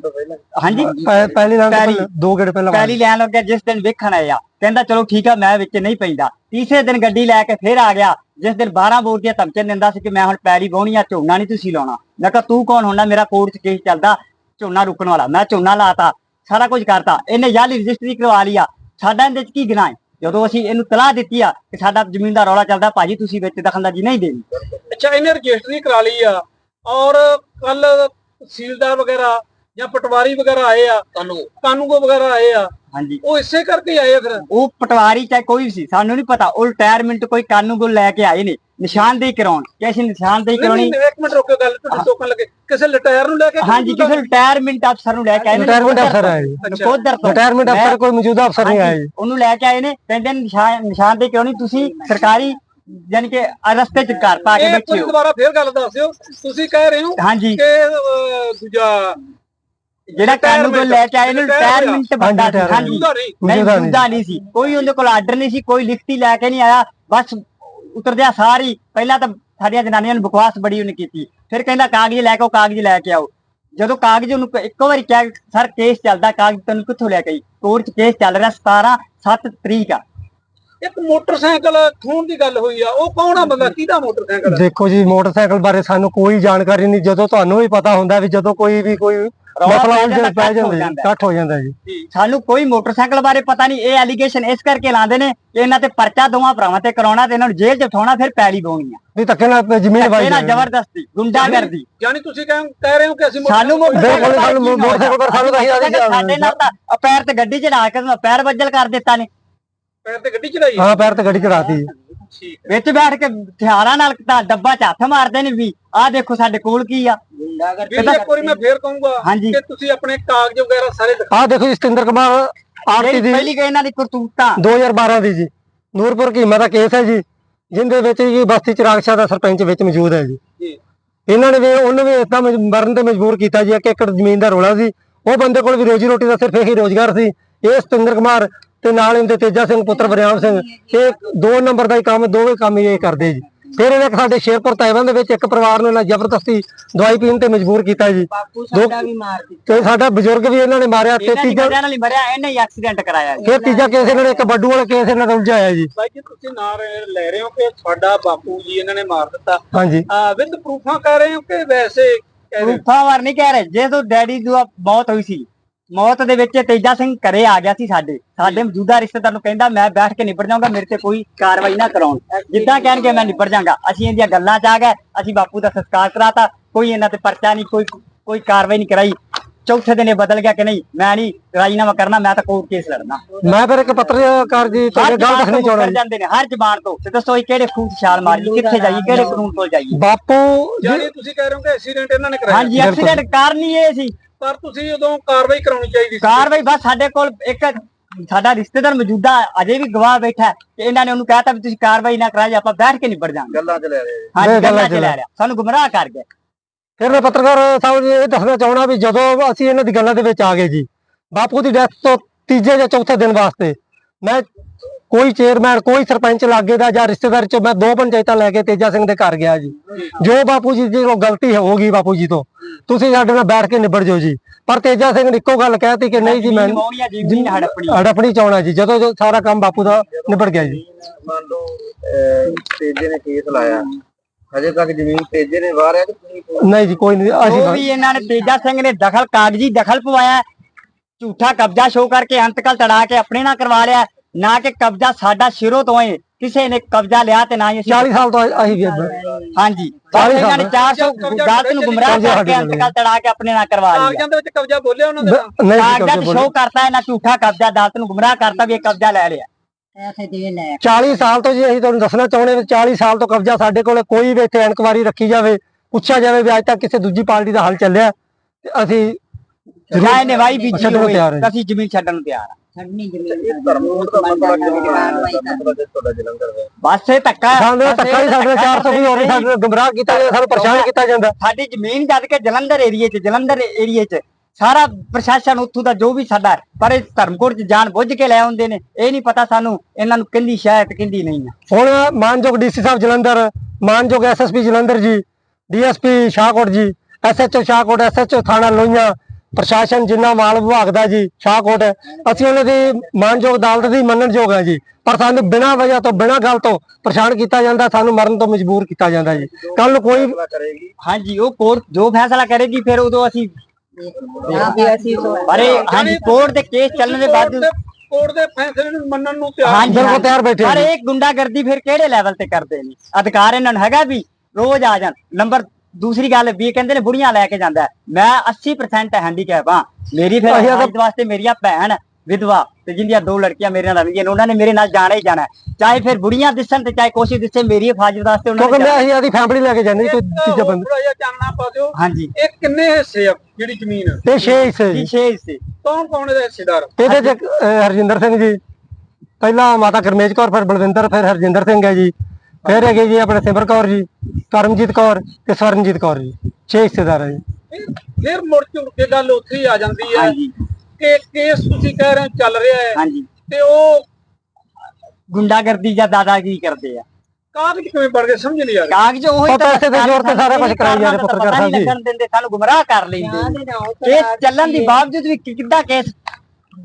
ਹਾਂਜੀ? ਪਹਿ- ਪਹਿਲੀ ਪਹਿਲੀ- ਦੋ ਗੇੜ ਪਹਿਲਾਂ ਪਹਿਲੀ ਲੈਣ ਲੱਗਿਆ ਜਿਸ ਦਿਨ ਵੇਖਣ ਆਇਆ ਕਹਿੰਦਾ ਚਲੋ ਠੀਕ ਆ ਮੈਂ ਵਿੱਚ ਨਹੀਂ ਪੈਂਦਾ। ਤੀਸਰੇ ਦਿਨ ਗੱਡੀ ਲੈ ਕੇ ਫਿਰ ਆ ਗਿਆ। ਜਿਸ ਦਿਨ 12 ਬੋਰ ਦੀਆਂ ਧਮਕੀਆਂ ਦਿੰਦਾ ਸੀ ਕਿ ਮੈਂ ਹੁਣ ਪੈਲੀ ਵਾਹੁਣੀ ਆ ਝੋਨਾ ਨਹੀਂ ਤੁਸੀਂ ਲਾਉਣਾ। ਮੈਂ ਕਿਹਾ ਤੂੰ ਕੌਣ ਹੁੰਦਾ? ਮੇਰਾ ਕੋਰਟ 'ਚ ਕੇਸ ਚੱਲਦਾ ਝੋਨਾ ਰੁਕਣ ਵਾਲਾ। ਮੈਂ ਝੋਨਾ ਲਾਤਾ। ਸਾਰਾ ਕੁਝ ਕਰਤਾ। ਇਹਨੇ ਜਾਲੀ ਰਜਿਸਟਰੀ ਕਰਵਾ ਲਿਆ ਸਾਡਾ ਇਹਦੇ ਚ ਕੀ ਗੁਨਾਹ ਹੈ? ਜਦੋਂ ਅਸੀਂ ਇਹਨੂੰ ਤਲਾਹ ਦਿੱਤੀ ਆ ਕਿ ਸਾਡਾ ਜ਼ਮੀਨ ਦਾ ਰੌਲਾ ਚੱਲਦਾ ਭਾਜੀ ਤੁਸੀਂ ਵਿੱਚ ਦਖਲਅੰਦਾਜ਼ੀ ਨਹੀਂ ਦੇਣੀ। ਅੱਛਾ ਇਹਨੇ ਰਜਿਸਟਰੀ ਕਰਾ ਲਈ ਆ। ਔਰ ਕੱਲ ਤਹਿਸੀਲਦਾਰ ਵਗੈਰਾ ਜਾਂ ਪਟਵਾਰੀ ਵਗੈਰਾ ਆਏ ਆ ਕਾਨੂੰ ਕਾਨੂੰਗੋ ਵਗੈਰਾ ਆਏ ਆ। ਹਾਂਜੀ। ਉਹ ਇਸੇ ਕਰਕੇ ਆਏ ਆ ਫਿਰ? ਉਹ ਪਟਵਾਰੀ ਚਾਹੇ ਕੋਈ ਵੀ ਸੀ ਸਾਨੂੰ ਨਹੀਂ ਪਤਾ। ਉਹ ਰਿਟਾਇਰਮੈਂਟ ਕੋਈ ਕੋਲ ਲੈ ਕੇ ਆਏ ਨੇ। ਨਿਸ਼ਾਨਦੇਹੀ ਕਰਾਉਣ। ਕਿ ਅਸੀਂ ਨਿਸ਼ਾਨਦੇਹੀ ਕਰਾਉਣੀ? ਇੱਕ ਮਿੰਟ ਰੁਕਿਓ ਗੱਲ ਤੁਹਾਡੇ ਟੋਕਣ ਲੱਗੇ। ਕਿਸੇ ਲਟਾਇਰ ਨੂੰ ਲੈ ਕੇ ਹਾਂਜੀ ਕਿਸੇ ਰਿਟਾਇਰਮੈਂਟ ਅਫਸਰ ਨੂੰ ਲੈ ਕੇ ਆਏ ਨੇ। ਰਿਟਾਇਰਮੈਂਟ ਅਫਸਰ ਆਏ। ਨਕੋਦਰ ਤੋਂ ਰਿਟਾਇਰਮੈਂਟ ਅਫਸਰ ਕੋਈ ਮੌਜੂਦਾ ਅਫਸਰ ਨਹੀਂ ਜੀ ਉਹਨੂੰ ਲੈ ਕੇ ਆਏ ਨੇ। ਕਹਿੰਦੇ ਨੇ ਨਿਸ਼ਾਨ ਨਿਸ਼ਾਨਦੇਹੀ ਕਰਾਉਣੀ। ਤੁਸੀਂ ਸਰਕਾਰੀ ਯਾਨੀ ਕਿ ਰਸਤੇ ਚ ਘਰ ਪਾ ਕੇ ਬੈਠੇ ਹੋ। ਦੁਬਾਰਾ ਫੇਰ ਗੱਲ ਦੱਸ ਦਿਓ। ਤੁਸੀਂ ਕਹਿ ਰਹੇ ਹੋ ਹਾਂਜੀ। ਕਿ ਦੂਜਾ ਜਿਹੜਾ ਕਾਨੂੰਨ ਕੋਲ ਲੈ ਕੇ ਆਏ ਨੇ ਰਿਟਾਇਰਮੈਂਟ ਬੰਦਾ। ਹਾਂਜੀ ਨਹੀਂ। ਨਹੀਂ ਸੀ। ਕੋਈ ਉਹਦੇ ਕੋਲ ਆਰਡਰ ਨਹੀਂ ਸੀ। ਕੋਈ ਲਿਖਤੀ ਲੈ ਕੇ ਨਹੀਂ ਆਇਆ। ਬਸ ਉਤਰਦਿਆ ਸਾਰੀ ਪਹਿਲਾਂ ਤਾਂ ਸਾਡੀਆਂ ਜਨਾਨੀਆਂ ਨੂੰ ਬਕਵਾਸ ਬੜੀ ਉਹਨੇ ਕੀਤੀ। ਫਿਰ ਕਹਿੰਦਾ ਕਾਗਜ਼ ਲੈ ਕੇ ਆਓ ਕਾਗਜ਼ ਲੈ ਕੇ ਆਓ। ਜਦੋਂ ਕਾਗਜ਼ ਉਹਨੂੰ ਇੱਕੋ ਵਾਰੀ ਕਿਹਾ ਸਰ ਕੇਸ ਚੱਲਦਾ ਕਾਗਜ਼ ਤੈਨੂੰ ਕਿੱਥੋਂ ਲੈ ਕੇ ਆਈ? ਕੋਰਟ 'ਚ ਕੇਸ ਚੱਲ ਰਿਹਾ 17 7 ਤਰੀਕ ਆ। ਇੱਕ ਮੋਟਰਸਾਈਕਲ ਖੋਣ ਦੀ ਗੱਲ ਹੋਈ ਆ ਉਹ ਕੌਣ ਆ ਬੰਦਾ? ਕਿਹਦਾ ਮੋਟਰਸਾਈਕਲ? ਦੇਖੋ ਜੀ ਮੋਟਰਸਾਈਕਲ ਬਾਰੇ ਸਾਨੂੰ ਕੋਈ ਜਾਣਕਾਰੀ ਨਹੀਂ ਜਦੋਂ ਤੁਹਾਨੂੰ ਵੀ ਪਤਾ ਹੁੰਦਾ ਵੀ ਜਦੋਂ ਕੋਈ ਵੀ ਕੋਈ ਮਸਲਾ ਜਾਂਦਾ, ਪੈ ਇਕੱਠ ਹੋ ਜਾਂਦਾ। ਇਕੱਠ ਹੋ ਜਾਂਦਾ ਜੀ। ਸਾਨੂੰ ਕੋਈ ਮੋਟਰਸਾਈਕਲ ਬਾਰੇ ਪਤਾ ਨਹੀਂ ਇਹ ਐਲੀਗੇਸ਼ਨ ਇਸ ਕਰਕੇ ਲਾਉਂਦੇ ਨੇ ਕਿ ਇਹਨਾਂ ਤੇ ਪਰਚਾ ਦੋਵਾਂ ਭਰਾਵਾਂ ਤੇ ਕਰਾਉਣਾ ਤੇ ਇਹਨਾਂ ਨੂੰ ਜੇਲ੍ਹ 'ਚ ਉਠਾਉਣਾ ਫਿਰ ਪੈਲੀ ਬਾਉਣੀ ਆ। ਵੀ ਧੱਕੇ ਨਾਲ ਜ਼ਮੀਨ ਵਾਈ ਇਹਨਾਂ ਜ਼ਬਰਦਸਤੀ ਗੁੰਡਾਗਰਦੀ। ਯਾਨੀ ਤੁਸੀਂ ਕਹਿ ਕਹਿ ਰਹੇ ਹੋ ਕਿ ਅਸੀਂ ਸਾਨੂੰ ਮੋਟਰਸਾਈਕਲ- ਬਿਲਕੁਲ ਸਾਨੂੰ ਮੋਟਰਸਾਈਕਲ ਪਰ ਸਾਨੂੰ ਤਾਂ ਅਸੀਂ ਆਦੀ ਸਾਡੇ ਨਾਲ ਤਾਂ ਪੈਰ ਤੇ ਗੱਡੀ ਚੜਾ ਕੇ ਪੈਰ ਵੱਜਲ ਕਰ ਦਿੱਤਾ ਨੇ। ਪੈਰ ਤੇ ਗੱਡੀ ਚੜਾਈ ਹਾਂ ਪੈਰ ਤੇ ਗੱਡੀ ਚੜਾਤੀ। ਵਿੱਚ ਬੈਠ ਕੇ ਹਥਿਆਰਾਂ ਨਾਲ ਤਾਂ ਡੱਬਾ ਚ ਹੱਥ ਮਾਰਦੇ ਨੇ ਵੀ ਆਹ ਦੇਖੋ ਸਾਡੇ ਕੋਲ ਕੀ ਆ। ਵੀ ਇੱਕ ਵਾਰੀ ਮੈਂ ਫੇਰ ਕਹੂੰਗਾ ਹਾਂਜੀ। ਕਿ ਤੁਸੀਂ ਆਪਣੇ ਕਾਗਜ਼ ਵਗੈਰਾ ਸਾਰੇ ਦਿਖਾ ਆਹ ਦੇਖੋ ਜੀ ਸਤਿੰਦਰ ਕੁਮਾਰ ਆਰਤੀ ਜਿਹੜੀ ਦੀ ਪਹਿਲੀ ਗਏ ਇਹਨਾਂ ਦੀ ਕਰਤੂਤਾਂ। 2012 ਦੀ ਜੀ। ਨੂਰਪੁਰ ਕੀਮਾ ਦਾ ਕੇਸ ਹੈ ਜੀ ਜਿੰਦੇ ਵਿੱਚ ਜੀ ਬਸਤੀ ਚਿਰਾਗਸ਼ਾ ਦਾ ਸਰਪੰਚ ਵਿੱਚ ਮੌਜੂਦ ਹੈ ਜੀ। ਜੀ। ਇਹਨਾਂ ਨੇ ਵੀ ਉਹਨੂੰ ਵੀ ਇਦਾਂ ਮਰਨ ਤੇ ਮਜਬੂਰ ਕੀਤਾ ਜੀ ਇੱਕ ਏਕੜ ਜ਼ਮੀਨ ਦਾ ਰੋਲਾ ਸੀ। ਉਹ ਬੰਦੇ ਕੋਲ ਵੀ ਰੋਜੀ ਰੋਟੀ ਦਾ ਸਿਰਫ ਇਹੀ ਰੋਜ਼ਗਾਰ ਸੀ। ਇਹ ਸਤਿੰਦਰ ਕੁਮਾਰ ਤੇ ਨਾਲ ਇਹਦੇ ਤੇਜਾ ਸਿੰਘ ਪੁੱਤਰ ਬਰਿਆਮ ਸਿੰਘ। ਇਹ ਦੋ ਨੰਬਰ ਦਾ ਹੀ ਕੰਮ ਦੋਵੇਂ ਕੰਮ ਹੀ ਇਹ ਕਰਦੇ ਜੀ। ਫਿਰ ਇਹਨੇ ਸਾਡੇ ਸ਼ੇਰਪੁਰ ਤਾਇਵਾਨ ਦੇ ਵਿੱਚ ਇੱਕ ਪਰਿਵਾਰ ਨੂੰ ਇਹਨਾਂ ਜ਼ਬਰਦਸਤੀ ਦਵਾਈ ਪੀਣ ਤੇ ਮਜਬੂਰ ਕੀਤਾ ਜੀ। ਬਾਪੂ ਸਾਡਾ ਵੀ ਮਾਰ ਦਿੱਤਾ। ਤੇ ਸਾਡਾ ਬਜ਼ੁਰਗ ਵੀ ਇਹਨਾਂ ਨੇ ਮਾਰਿਆ ਤੇ ਇਹਨਾਂ ਦੀ ਤੀਜਾ ਨਾਲ ਹੀ ਮਰਿਆ ਇਹਨੇ ਹੀ ਐਕਸੀਡੈਂਟ ਕਰਾਇਆ ਜੀ। ਫਿਰ ਤੀਜਾ ਕੇਸ ਇਹਨਾਂ ਨੇ ਇੱਕ ਬੱਡੂ ਵਾਲਾ ਕੇਸ ਇਹਨਾਂ ਨੇ ਉਲਝਾਇਆ ਜੀ। ਬਾਈ ਜੀ ਤੁਸੀਂ ਨਾਂ ਲੈ- ਲੈ ਰਹੇ ਹੋ ਕਿ ਤੁਹਾਡਾ ਬਾਪੂ ਜੀ ਇਹਨਾਂ ਨੇ ਮਾਰ ਦਿੱਤਾ। ਹਾਂਜੀ। ਵਿਦ ਪ੍ਰੂਫਾਂ ਕਹਿ ਰਹੇ ਹੋ ਕਿ ਵੈਸੇ ਕਹਿ ਰਹੇ ਹੋ? ਰੂਫਾਂ ਵਾਰ ਨਹੀਂ ਕਹਿ ਰਹੇ। ਜੇ ਤੋਂ ਡੈਡੀ ਦੀ ਮੌਤ ਹੋਈ ਸੀ ਮੌਤ ਦੇ ਵਿੱਚ ਤੇਜਾ ਸਿੰਘ ਘਰੇ ਆ ਗਿਆ ਸੀ ਸਾਡੇ। ਸਾਡੇ ਮੌਜੂਦਾ ਰਿਸ਼ਤੇਦਾਰ ਨੂੰ ਕਹਿੰਦਾ ਮੈਂ ਬੈਠ ਕੇ ਨਿਬੜ ਜਾਊਂਗਾ ਮੇਰੇ ਤੇ ਕੋਈ ਕਾਰਵਾਈ ਨਾ ਕਰਾਉਣ। ਜਿੱਦਾਂ ਕਹਿਣਗੇ ਮੈਂ ਨਿਬੜ ਜਾਊਂਗਾ। ਅਸੀਂ ਇਹਦੀਆਂ ਗੱਲਾਂ 'ਚ ਆ ਗਏ। ਅਸੀਂ ਬਾਪੂ ਦਾ ਸੰਸਕਾਰ ਕਰਾਤਾ। ਕੋਈ ਇਹਨਾਂ ਤੇ ਪਰਚਾ ਨਹੀਂ ਕੋਈ ਕੋਈ ਕਾਰਵਾਈ ਨਹੀਂ ਕਰਾਈ। ਚੌਥੇ ਦਿਨ ਇਹ ਬਦਲ ਗਿਆ ਕਿ ਨਹੀਂ ਮੈਂ ਨਹੀਂ ਰਾਜੀਨਾਮਾ ਕਰਨਾ ਮੈਂ ਤਾਂ ਕੋਰਟ ਕੇਸ ਲੜਨਾ। ਮੈਂ ਫਿਰ ਇੱਕ ਪੱਤਰਕਾਰ ਜੀ ਤੁਹਾਡੇ ਗੱਲ ਤੋਂ ਚਾਹੁੰਦਾ ਜਾਂਦੇ ਨੇ ਹਰ ਜ਼ਬਾਨ ਤੋਂ। ਤੇ ਦੱਸੋ ਇਹ ਕਿਹੜੇ ਖੂਨ 'ਚ ਛਾਲ ਮਾਰੀ ਕਿੱਥੇ ਜਾਈਏ ਕਿਹੜੇ ਕਾਨੂੰਨ ਕੋਲ ਜਾਈਏ? ਬਾਪੂ ਜੀ- ਤੁਸੀਂ ਕਹਿ ਰਹੇ ਹੋ ਕਿ ਐਕਸੀਡੈਂਟ ਇਹਨਾਂ ਨੇ ਕਰਾਇਆ। ਹਾਂਜੀ ਐਕਸੀਡੈਂਟ ਕਾਰਨ ਹੀ ਇਹ ਸੀ। ਪਰ ਤੁਸੀਂ ਉਦੋਂ ਕਾਰਵਾਈ ਕਰਾਉਣੀ ਚਾਹੀਦੀ ਸੀ। ਕਾਰਵਾਈ ਬਸ ਸਾਡੇ ਕੋਲ ਇੱਕ ਸਾਡਾ ਰਿਸ਼ਤੇਦਾਰ ਮੌਜੂਦਾ ਅਜੇ ਵੀ ਗਵਾਹ ਬੈਠਾ ਹੈ ਇਹਨਾਂ ਨੇ ਉਹਨੂੰ ਕਹਿਤਾ ਵੀ ਤੁਸੀਂ ਕਾਰਵਾਈ ਨਾ ਕਰਾਈ ਆਪਾਂ ਬੈਠ ਕੇ ਨਿਬੜ ਜਾਾਂਗੇ ਗੱਲਾਂ ਚ ਲੈ ਰਹੇ ਹਾਂਜੀ ਗੱਲਾਂ ਗੱਲਾਂ ਚ ਚ ਲੈ ਰਿਹਾ। ਸਾਨੂੰ ਗੁੰਮਰਾਹ ਕਰ ਗਏ। ਫਿਰ ਮੈਂ ਪੱਤਰਕਾਰ ਸਾਹਿਬ ਜੀ ਇਹ ਦੱਸਣਾ ਚਾਹਣਾ ਵੀ ਜਦੋਂ ਅਸੀਂ ਇਹਨਾਂ ਦੀ ਗੱਲਾਂ ਦੇ ਵਿੱਚ ਆ ਗਏ ਜੀ ਬਾਪੂ ਦੀ ਡੈਥ ਤੋਂ ਤੀਜੇ ਜਾਂ ਚੌਥੇ ਦਿਨ ਵਾਸਤੇ ਮੈਂ ਕੋਈ ਚੇਅਰਮੈਨ ਕੋਈ ਸਰਪੰਚ ਲਾਗੇ ਦਾ ਜਾਂ ਰਿਸ਼ਤੇਦਾਰ ਚ ਮੈਂ ਦੋ ਪੰਚਾਇਤਾਂ ਲੈ ਕੇ ਤੇਜਾ ਸਿੰਘ ਦੇ ਘਰ ਗਿਆ ਜੀ। ਜੋ ਬਾਪੂ ਜੀ ਦੀ ਉਹ ਗਲਤੀ ਹੋ ਗਈ ਬਾਪੂ ਜੀ ਤੋਂ। ਤੁਸੀਂ ਸਾਡੇ ਨਾਲ ਬੈਠ ਕੇ ਨਿਬੜ ਜਾਓ ਜੀ। ਪਰ ਤੇਜਾ ਸਿੰਘ ਨੇ ਇੱਕੋ ਗੱਲ ਕਹਿਤੀ ਕਿ ਨਹੀਂ ਜੀ ਮੈਂ ਜ਼ਮੀਨ ਹੜਪਣੀ। ਹੜਪਣੀ ਚਾਉਣਾ ਜੀ। ਜਦੋਂ ਸਾਰਾ ਕੰਮ ਬਾਪੂ ਦਾ ਨਿਬੜ ਗਿਆ ਜੀ। ਮੰਨ ਲਓ ਤੇਜੇ ਨੇ ਕੇਸ ਲਾਇਆ। ਹਜੇ ਤੱਕ ਜ਼ਮੀਨ ਤੇਜੇ ਨੇ ਵਾਰਿਆ ਕਿ ਤੁਸੀਂ ਨਹੀਂ ਜੀ ਕੋਈ ਨਹੀਂ ਉਹ ਅਸੀਂ ਵੀ ਇਹਨਾਂ ਨੇ ਤੇਜਾ ਸਿੰਘ ਨੇ ਦਖਲ ਕਾਗਜ਼ੀ ਦਖਲ ਪਵਾਇਆ। ਝੂਠਾ ਕਬਜ਼ਾ ਸ਼ੋ ਕਰਕੇ ਅੰਤਕਲ ਤੜਾ ਕੇ ਆਪਣੇ ਨਾਲ ਕਰਵਾ ਲਿਆ। ਨਾ ਕਿ ਕਬਜ਼ਾ ਸਾਡਾ ਸ਼ੁਰੂ ਤੋਂ ਹੈ ਕਿਸੇ ਨੇ ਕਬਜ਼ਾ ਲਿਆ ਤੇ ਨਾ ਹੀ ਅਸੀਂ 40 ਸਾਲ ਤੋਂ ਅਸੀਂ ਵੀ ਹਾਂਜੀ। ਚਾਲੀ ਇਹਨਾਂ ਨੇ ਸਾਲ 400 ਗਲਤ ਨੂੰ ਗੁੰਮਰਾਹ ਕਬਜ਼ਾ ਕਰਕੇ ਅੰਤਕਲ ਤੜਾ ਕੇ ਆਪਣੇ ਨਾਲ ਕਰਵਾ ਲਿਆ। ਕਾਗਜ਼ਾਂ ਦੇ ਵਿੱਚ ਕਬਜ਼ਾ ਬੋਲਿਆ ਉਹਨਾਂ ਦੇ ਕਾਗਜ਼ਾਂ ਕਬਜ਼ੇ 'ਚ ਬੋਲੇ ਸ਼ੋ ਕਰਤਾ ਇਹਨਾਂ ਝੂਠਾ ਕਬਜ਼ਾ ਅਦਾਲਤ ਨੂੰ ਗੁੰਮਰਾਹ ਕਰਤਾ ਵੀ ਇਹ ਕਬਜ਼ਾ ਲੈ ਲਿਆ। 40 ਸਾਲ ਤੋਂ ਜੀ ਅਸੀਂ ਤੁਹਾਨੂੰ ਦੱਸਣਾ ਚਾਹੁੰਦੇ ਹਾਂ 40 ਸਾਲ ਤੋਂ ਕਬਜ਼ਾ ਸਾਡੇ ਕੋਲੇ ਕੋਈ ਵੀ ਇੱਥੇ ਇਨਕੁਆਰੀ ਰੱਖੀ ਜਾਵੇ ਪੁੱਛਿਆ ਜਾਵੇ ਵੀ ਅੱਜ ਤੱਕ ਕਿਸੇ ਦੂਜੀ ਪਾਰਟੀ ਦਾ ਹੱਲ ਚੱਲਿਆ ਤੇ ਅਸੀਂ ਜਾਂ ਇਹਨੇ ਵਾਈ ਬੀਜੀ ਛੱਡਣ ਨੂੰ ਹੋਵੇ ਤਿਆਰ ਹਾਂ। ਤਾਂ ਅਸੀਂ ਜ਼ਮੀਨ ਛੱਡਣ ਨੂੰ ਤਿਆਰ ਆ ਇਹ ਧਰਮਕੋਟ ਦਾ ਮਤਲਬ ਕਿਵੇਂ ਤੁਹਾਡਾ ਤੁਹਾਡਾ ਜਲੰਧਰ ਦਾ। ਬਸ ਇਹ ਧੱਕਾ ਸਾਨੂੰ ਬਸ ਧੱਕਾ ਹੀ ਇਹ ਸਾਡੇ 400 ਵੀ ਹੋਰ ਸਾਡੇ ਨਾਲ ਗੁੰਮਰਾਹ ਕੀਤਾ ਜਾਂਦਾ ਸਾਨੂੰ ਪਰੇਸ਼ਾਨ ਕੀਤਾ ਜਾਂਦਾ। ਸਾਡੀ ਜ਼ਮੀਨ ਜਦ ਕੇ ਜਲੰਧਰ ਏਰੀਏ 'ਚ ਜਲੰਧਰ ਏਰੀਏ 'ਚ। ਸਾਰਾ ਪ੍ਰਸ਼ਾਸਨ ਉੱਥੋਂ ਦਾ ਜੋ ਵੀ ਸਾਡਾ ਪਰ ਇਹ ਧਰਮਕੋਟ 'ਚ ਜਾਣ ਬੁੱਝ ਕੇ ਲੈ ਆਉਂਦੇ ਨੇ ਇਹ ਨਹੀਂ ਪਤਾ ਸਾਨੂੰ ਇਹਨਾਂ ਨੂੰ ਕਿੰਦੀ ਸ਼ਾਇਤ ਕਿੰਦੀ ਨਹੀਂ ਆ। ਹੁਣ ਮਾਨਯੋਗ ਡੀਸੀ ਸਾਹਿਬ ਜਲੰਧਰ ਮਾਨਯੋਗ ਐਸਐਸਪੀ ਜਲੰਧਰ ਜੀ ਡੀਐਸਪੀ ਸ਼ਾਹਕੋਟ ਜੀ ਐਸਐਚਓ ਸ਼ਾਹਕੋਟ ਐਸਐਚਓ ਥਾਣਾ ਲੋਹੀਆਂ ਪ੍ਰਸ਼ਾਸਨ ਜਿੰਨਾ ਮਾਲ ਵਿਭਾਗ ਦਾ ਜੀ ਸ਼ਾਹਕੋਟ ਅਸੀਂ ਉਹਨਾਂ ਦੀ ਮਾਨਯੋਗ ਅਦਾਲਤ ਦੀ ਮੰਨਣਯੋਗ ਹੈ ਜੀ। ਪਰ ਸਾਨੂੰ ਬਿਨਾਂ ਵਜ੍ਹਾ ਤੋਂ ਬਿਨਾਂ ਗੱਲ ਤੋਂ ਪਰੇਸ਼ਾਨ ਕੀਤਾ ਜਾਂਦਾ ਸਾਨੂੰ ਮਰਨ ਤੋਂ ਮਜਬੂਰ ਕੀਤਾ ਜਾਂਦਾ ਜੀ। ਕੱਲ ਨੂੰ ਕੋਈ ਹਾਂਜੀ ਉਹ ਕੋਰਟ ਜੋ ਫੈਸਲਾ ਕਰੇਗੀ ਫਿਰ ਉਦੋਂ ਅਸੀਂ ਇਹ ਹਾਂਜੀ ਕੋਰਟ ਦੇ ਕੇਸ ਚੱਲਣ ਦੇ ਬਾਅਦ ਕੋਰਟ ਦੇ ਫੈਸਲੇ ਨੂੰ ਮੰਨਣ ਨੂੰ ਤਿਆਰ ਹਾਂਜੀ ਬਿਲਕੁਲ ਤਿਆਰ ਬੈਠੇ ਪਰ। ਇਹ ਗੁੰਡਾਗਰਦੀ ਫਿਰ ਕਿਹੜੇ ਲੈਵਲ ਤੇ ਕਰਦੇ ਨੇ? ਅਧਿਕਾਰ ਇਹਨਾਂ ਨੂੰ ਹੈਗਾ ਵੀ ਰੋਜ਼ ਆ ਜਾਣ। ਨੰਬਰ ਦੂਸਰੀ ਗੱਲ ਵੀ ਇਹ ਕਹਿੰਦੇ ਨੇ ਬੁੜੀਆਂ ਲੈ ਕੇ ਜਾਂਦਾ। ਮੈਂ 80% ਹੈਂਡੀਕੈਪ ਆ ਮੇਰੀ ਫਿਰ ਅੱਜ ਵਾਸਤੇ ਮੇਰੀਆਂ ਭੈਣ ਵਿਧਵਾ ਤੇ ਜਿੰਦੀਆਂ ਦੋ ਲੜਕੀਆਂ ਮੇਰੇ ਨਾਲ ਰਹਿੰਦੀਆਂ ਨੇ ਉਹਨਾਂ ਨੇ ਮੇਰੇ ਨਾਲ ਜਾਣਾ ਹੀ ਜਾਣਾ। ਚਾਹੇ ਫਿਰ ਬੁੜੀਆਂ ਦਿਸਣ ਤੇ ਚਾਹੇ ਕੋਸ਼ਿਸ਼ ਦਿਸੇ ਮੇਰੀ ਹਿਫਾਜ਼ਤ ਵਾਸਤੇ ਉਹਨਾਂ ਕਿਉਂਕਿ ਨੇ ਮੈਂ ਅਸੀਂ ਆਦੀ ਫੈਮਿਲੀ ਲੈ ਕੇ ਜਾਂਦੇ ਜੀ, ਕੋਈ ਤੀਜਾ ਬੰਦਾ। ਥੋੜਾ ਜਿਹਾ ਚਾਨਣਾ ਪਾ ਦਿਓ। ਹਾਂਜੀ। ਇਹ ਕਿੰਨੇ ਹਿੱਸੇ ਆ ਜਿਹੜੀ ਜ਼ਮੀਨ? ਤੇ 6 ਹਿੱਸੇ ਜੀ। ਕੌਣ ਕੌਣ ਇਹਦੇ ਹਿੱਸੇਦਾਰ? ਇਹਦੇ ਚ ਹਰਜਿੰਦਰ ਸਿੰਘ ਜੀ। ਪਹਿਲਾਂ ਮਾਤਾ ਗਰਮੇਜ ਕੌਰ ਫਿਰ ਬਲਵਿੰਦਰ ਫਿਰ ਹਰਜਿੰਦਰ ਸਿੰਘ ਹੈ ਜੀ। ਫਿਰ ਹੈਗੇ ਜੀ ਆਪਣੇ ਸਿਮਰ ਕੌਰ ਜੀ ਕਰਮਜੀਤ ਕੌਰ ਤੇ ਸਵਰਨਜੀਤ ਕੌਰ ਜੀ 6 ਹਿੱਸੇਦਾਰ ਹੈ ਜੀ। ਫਿਰ- ਫਿਰ ਮੁੜ ਝੁੜ ਕੇ ਗੱਲ ਉੱਥੇ ਹੀ ਆ ਜਾਂਦੀ ਹੈ ਹਾਂਜੀ। ਕਿ ਕੇਸ ਤੁਸੀਂ ਕਹਿ ਰਹੇ ਹੋ ਚੱਲ ਰਿਹਾ ਹੈ ਹਾਂਜੀ। ਤੇ ਉਹ ਗੁੰਡਾਗਰਦੀ ਜਾਂ ਦਾਦਾਗੀਰੀ ਕਰਦੇ ਆ? ਕਾਗਜ਼ ਕਿਵੇਂ ਬਣ ਗਏ ਸਮਝ ਨਹੀਂ ਆ ਰਿਹਾ। ਕਾਗਜ਼ ਉਹੀ ਉਹ ਪੈਸੇ ਦੇ ਜ਼ੋਰ ਤੇ ਸਾਰਾ ਕੁਛ ਕਰਾਈ ਜਾ ਰਹੇ ਪੱਤਰਕਾਰ ਸਾਹਿਬ ਜੀ। ਲੱਗਣ ਦਿੰਦੇ ਸਾਨੂੰ ਗੁੰਮਰਾਹ ਕਰ ਲੈਂਦੇ। ਕੇਸ ਚੱਲਣ ਦੀ ਬਾਵਜੂਦ ਵੀ ਕਿ- ਕਿੱਦਾਂ ਕੇਸ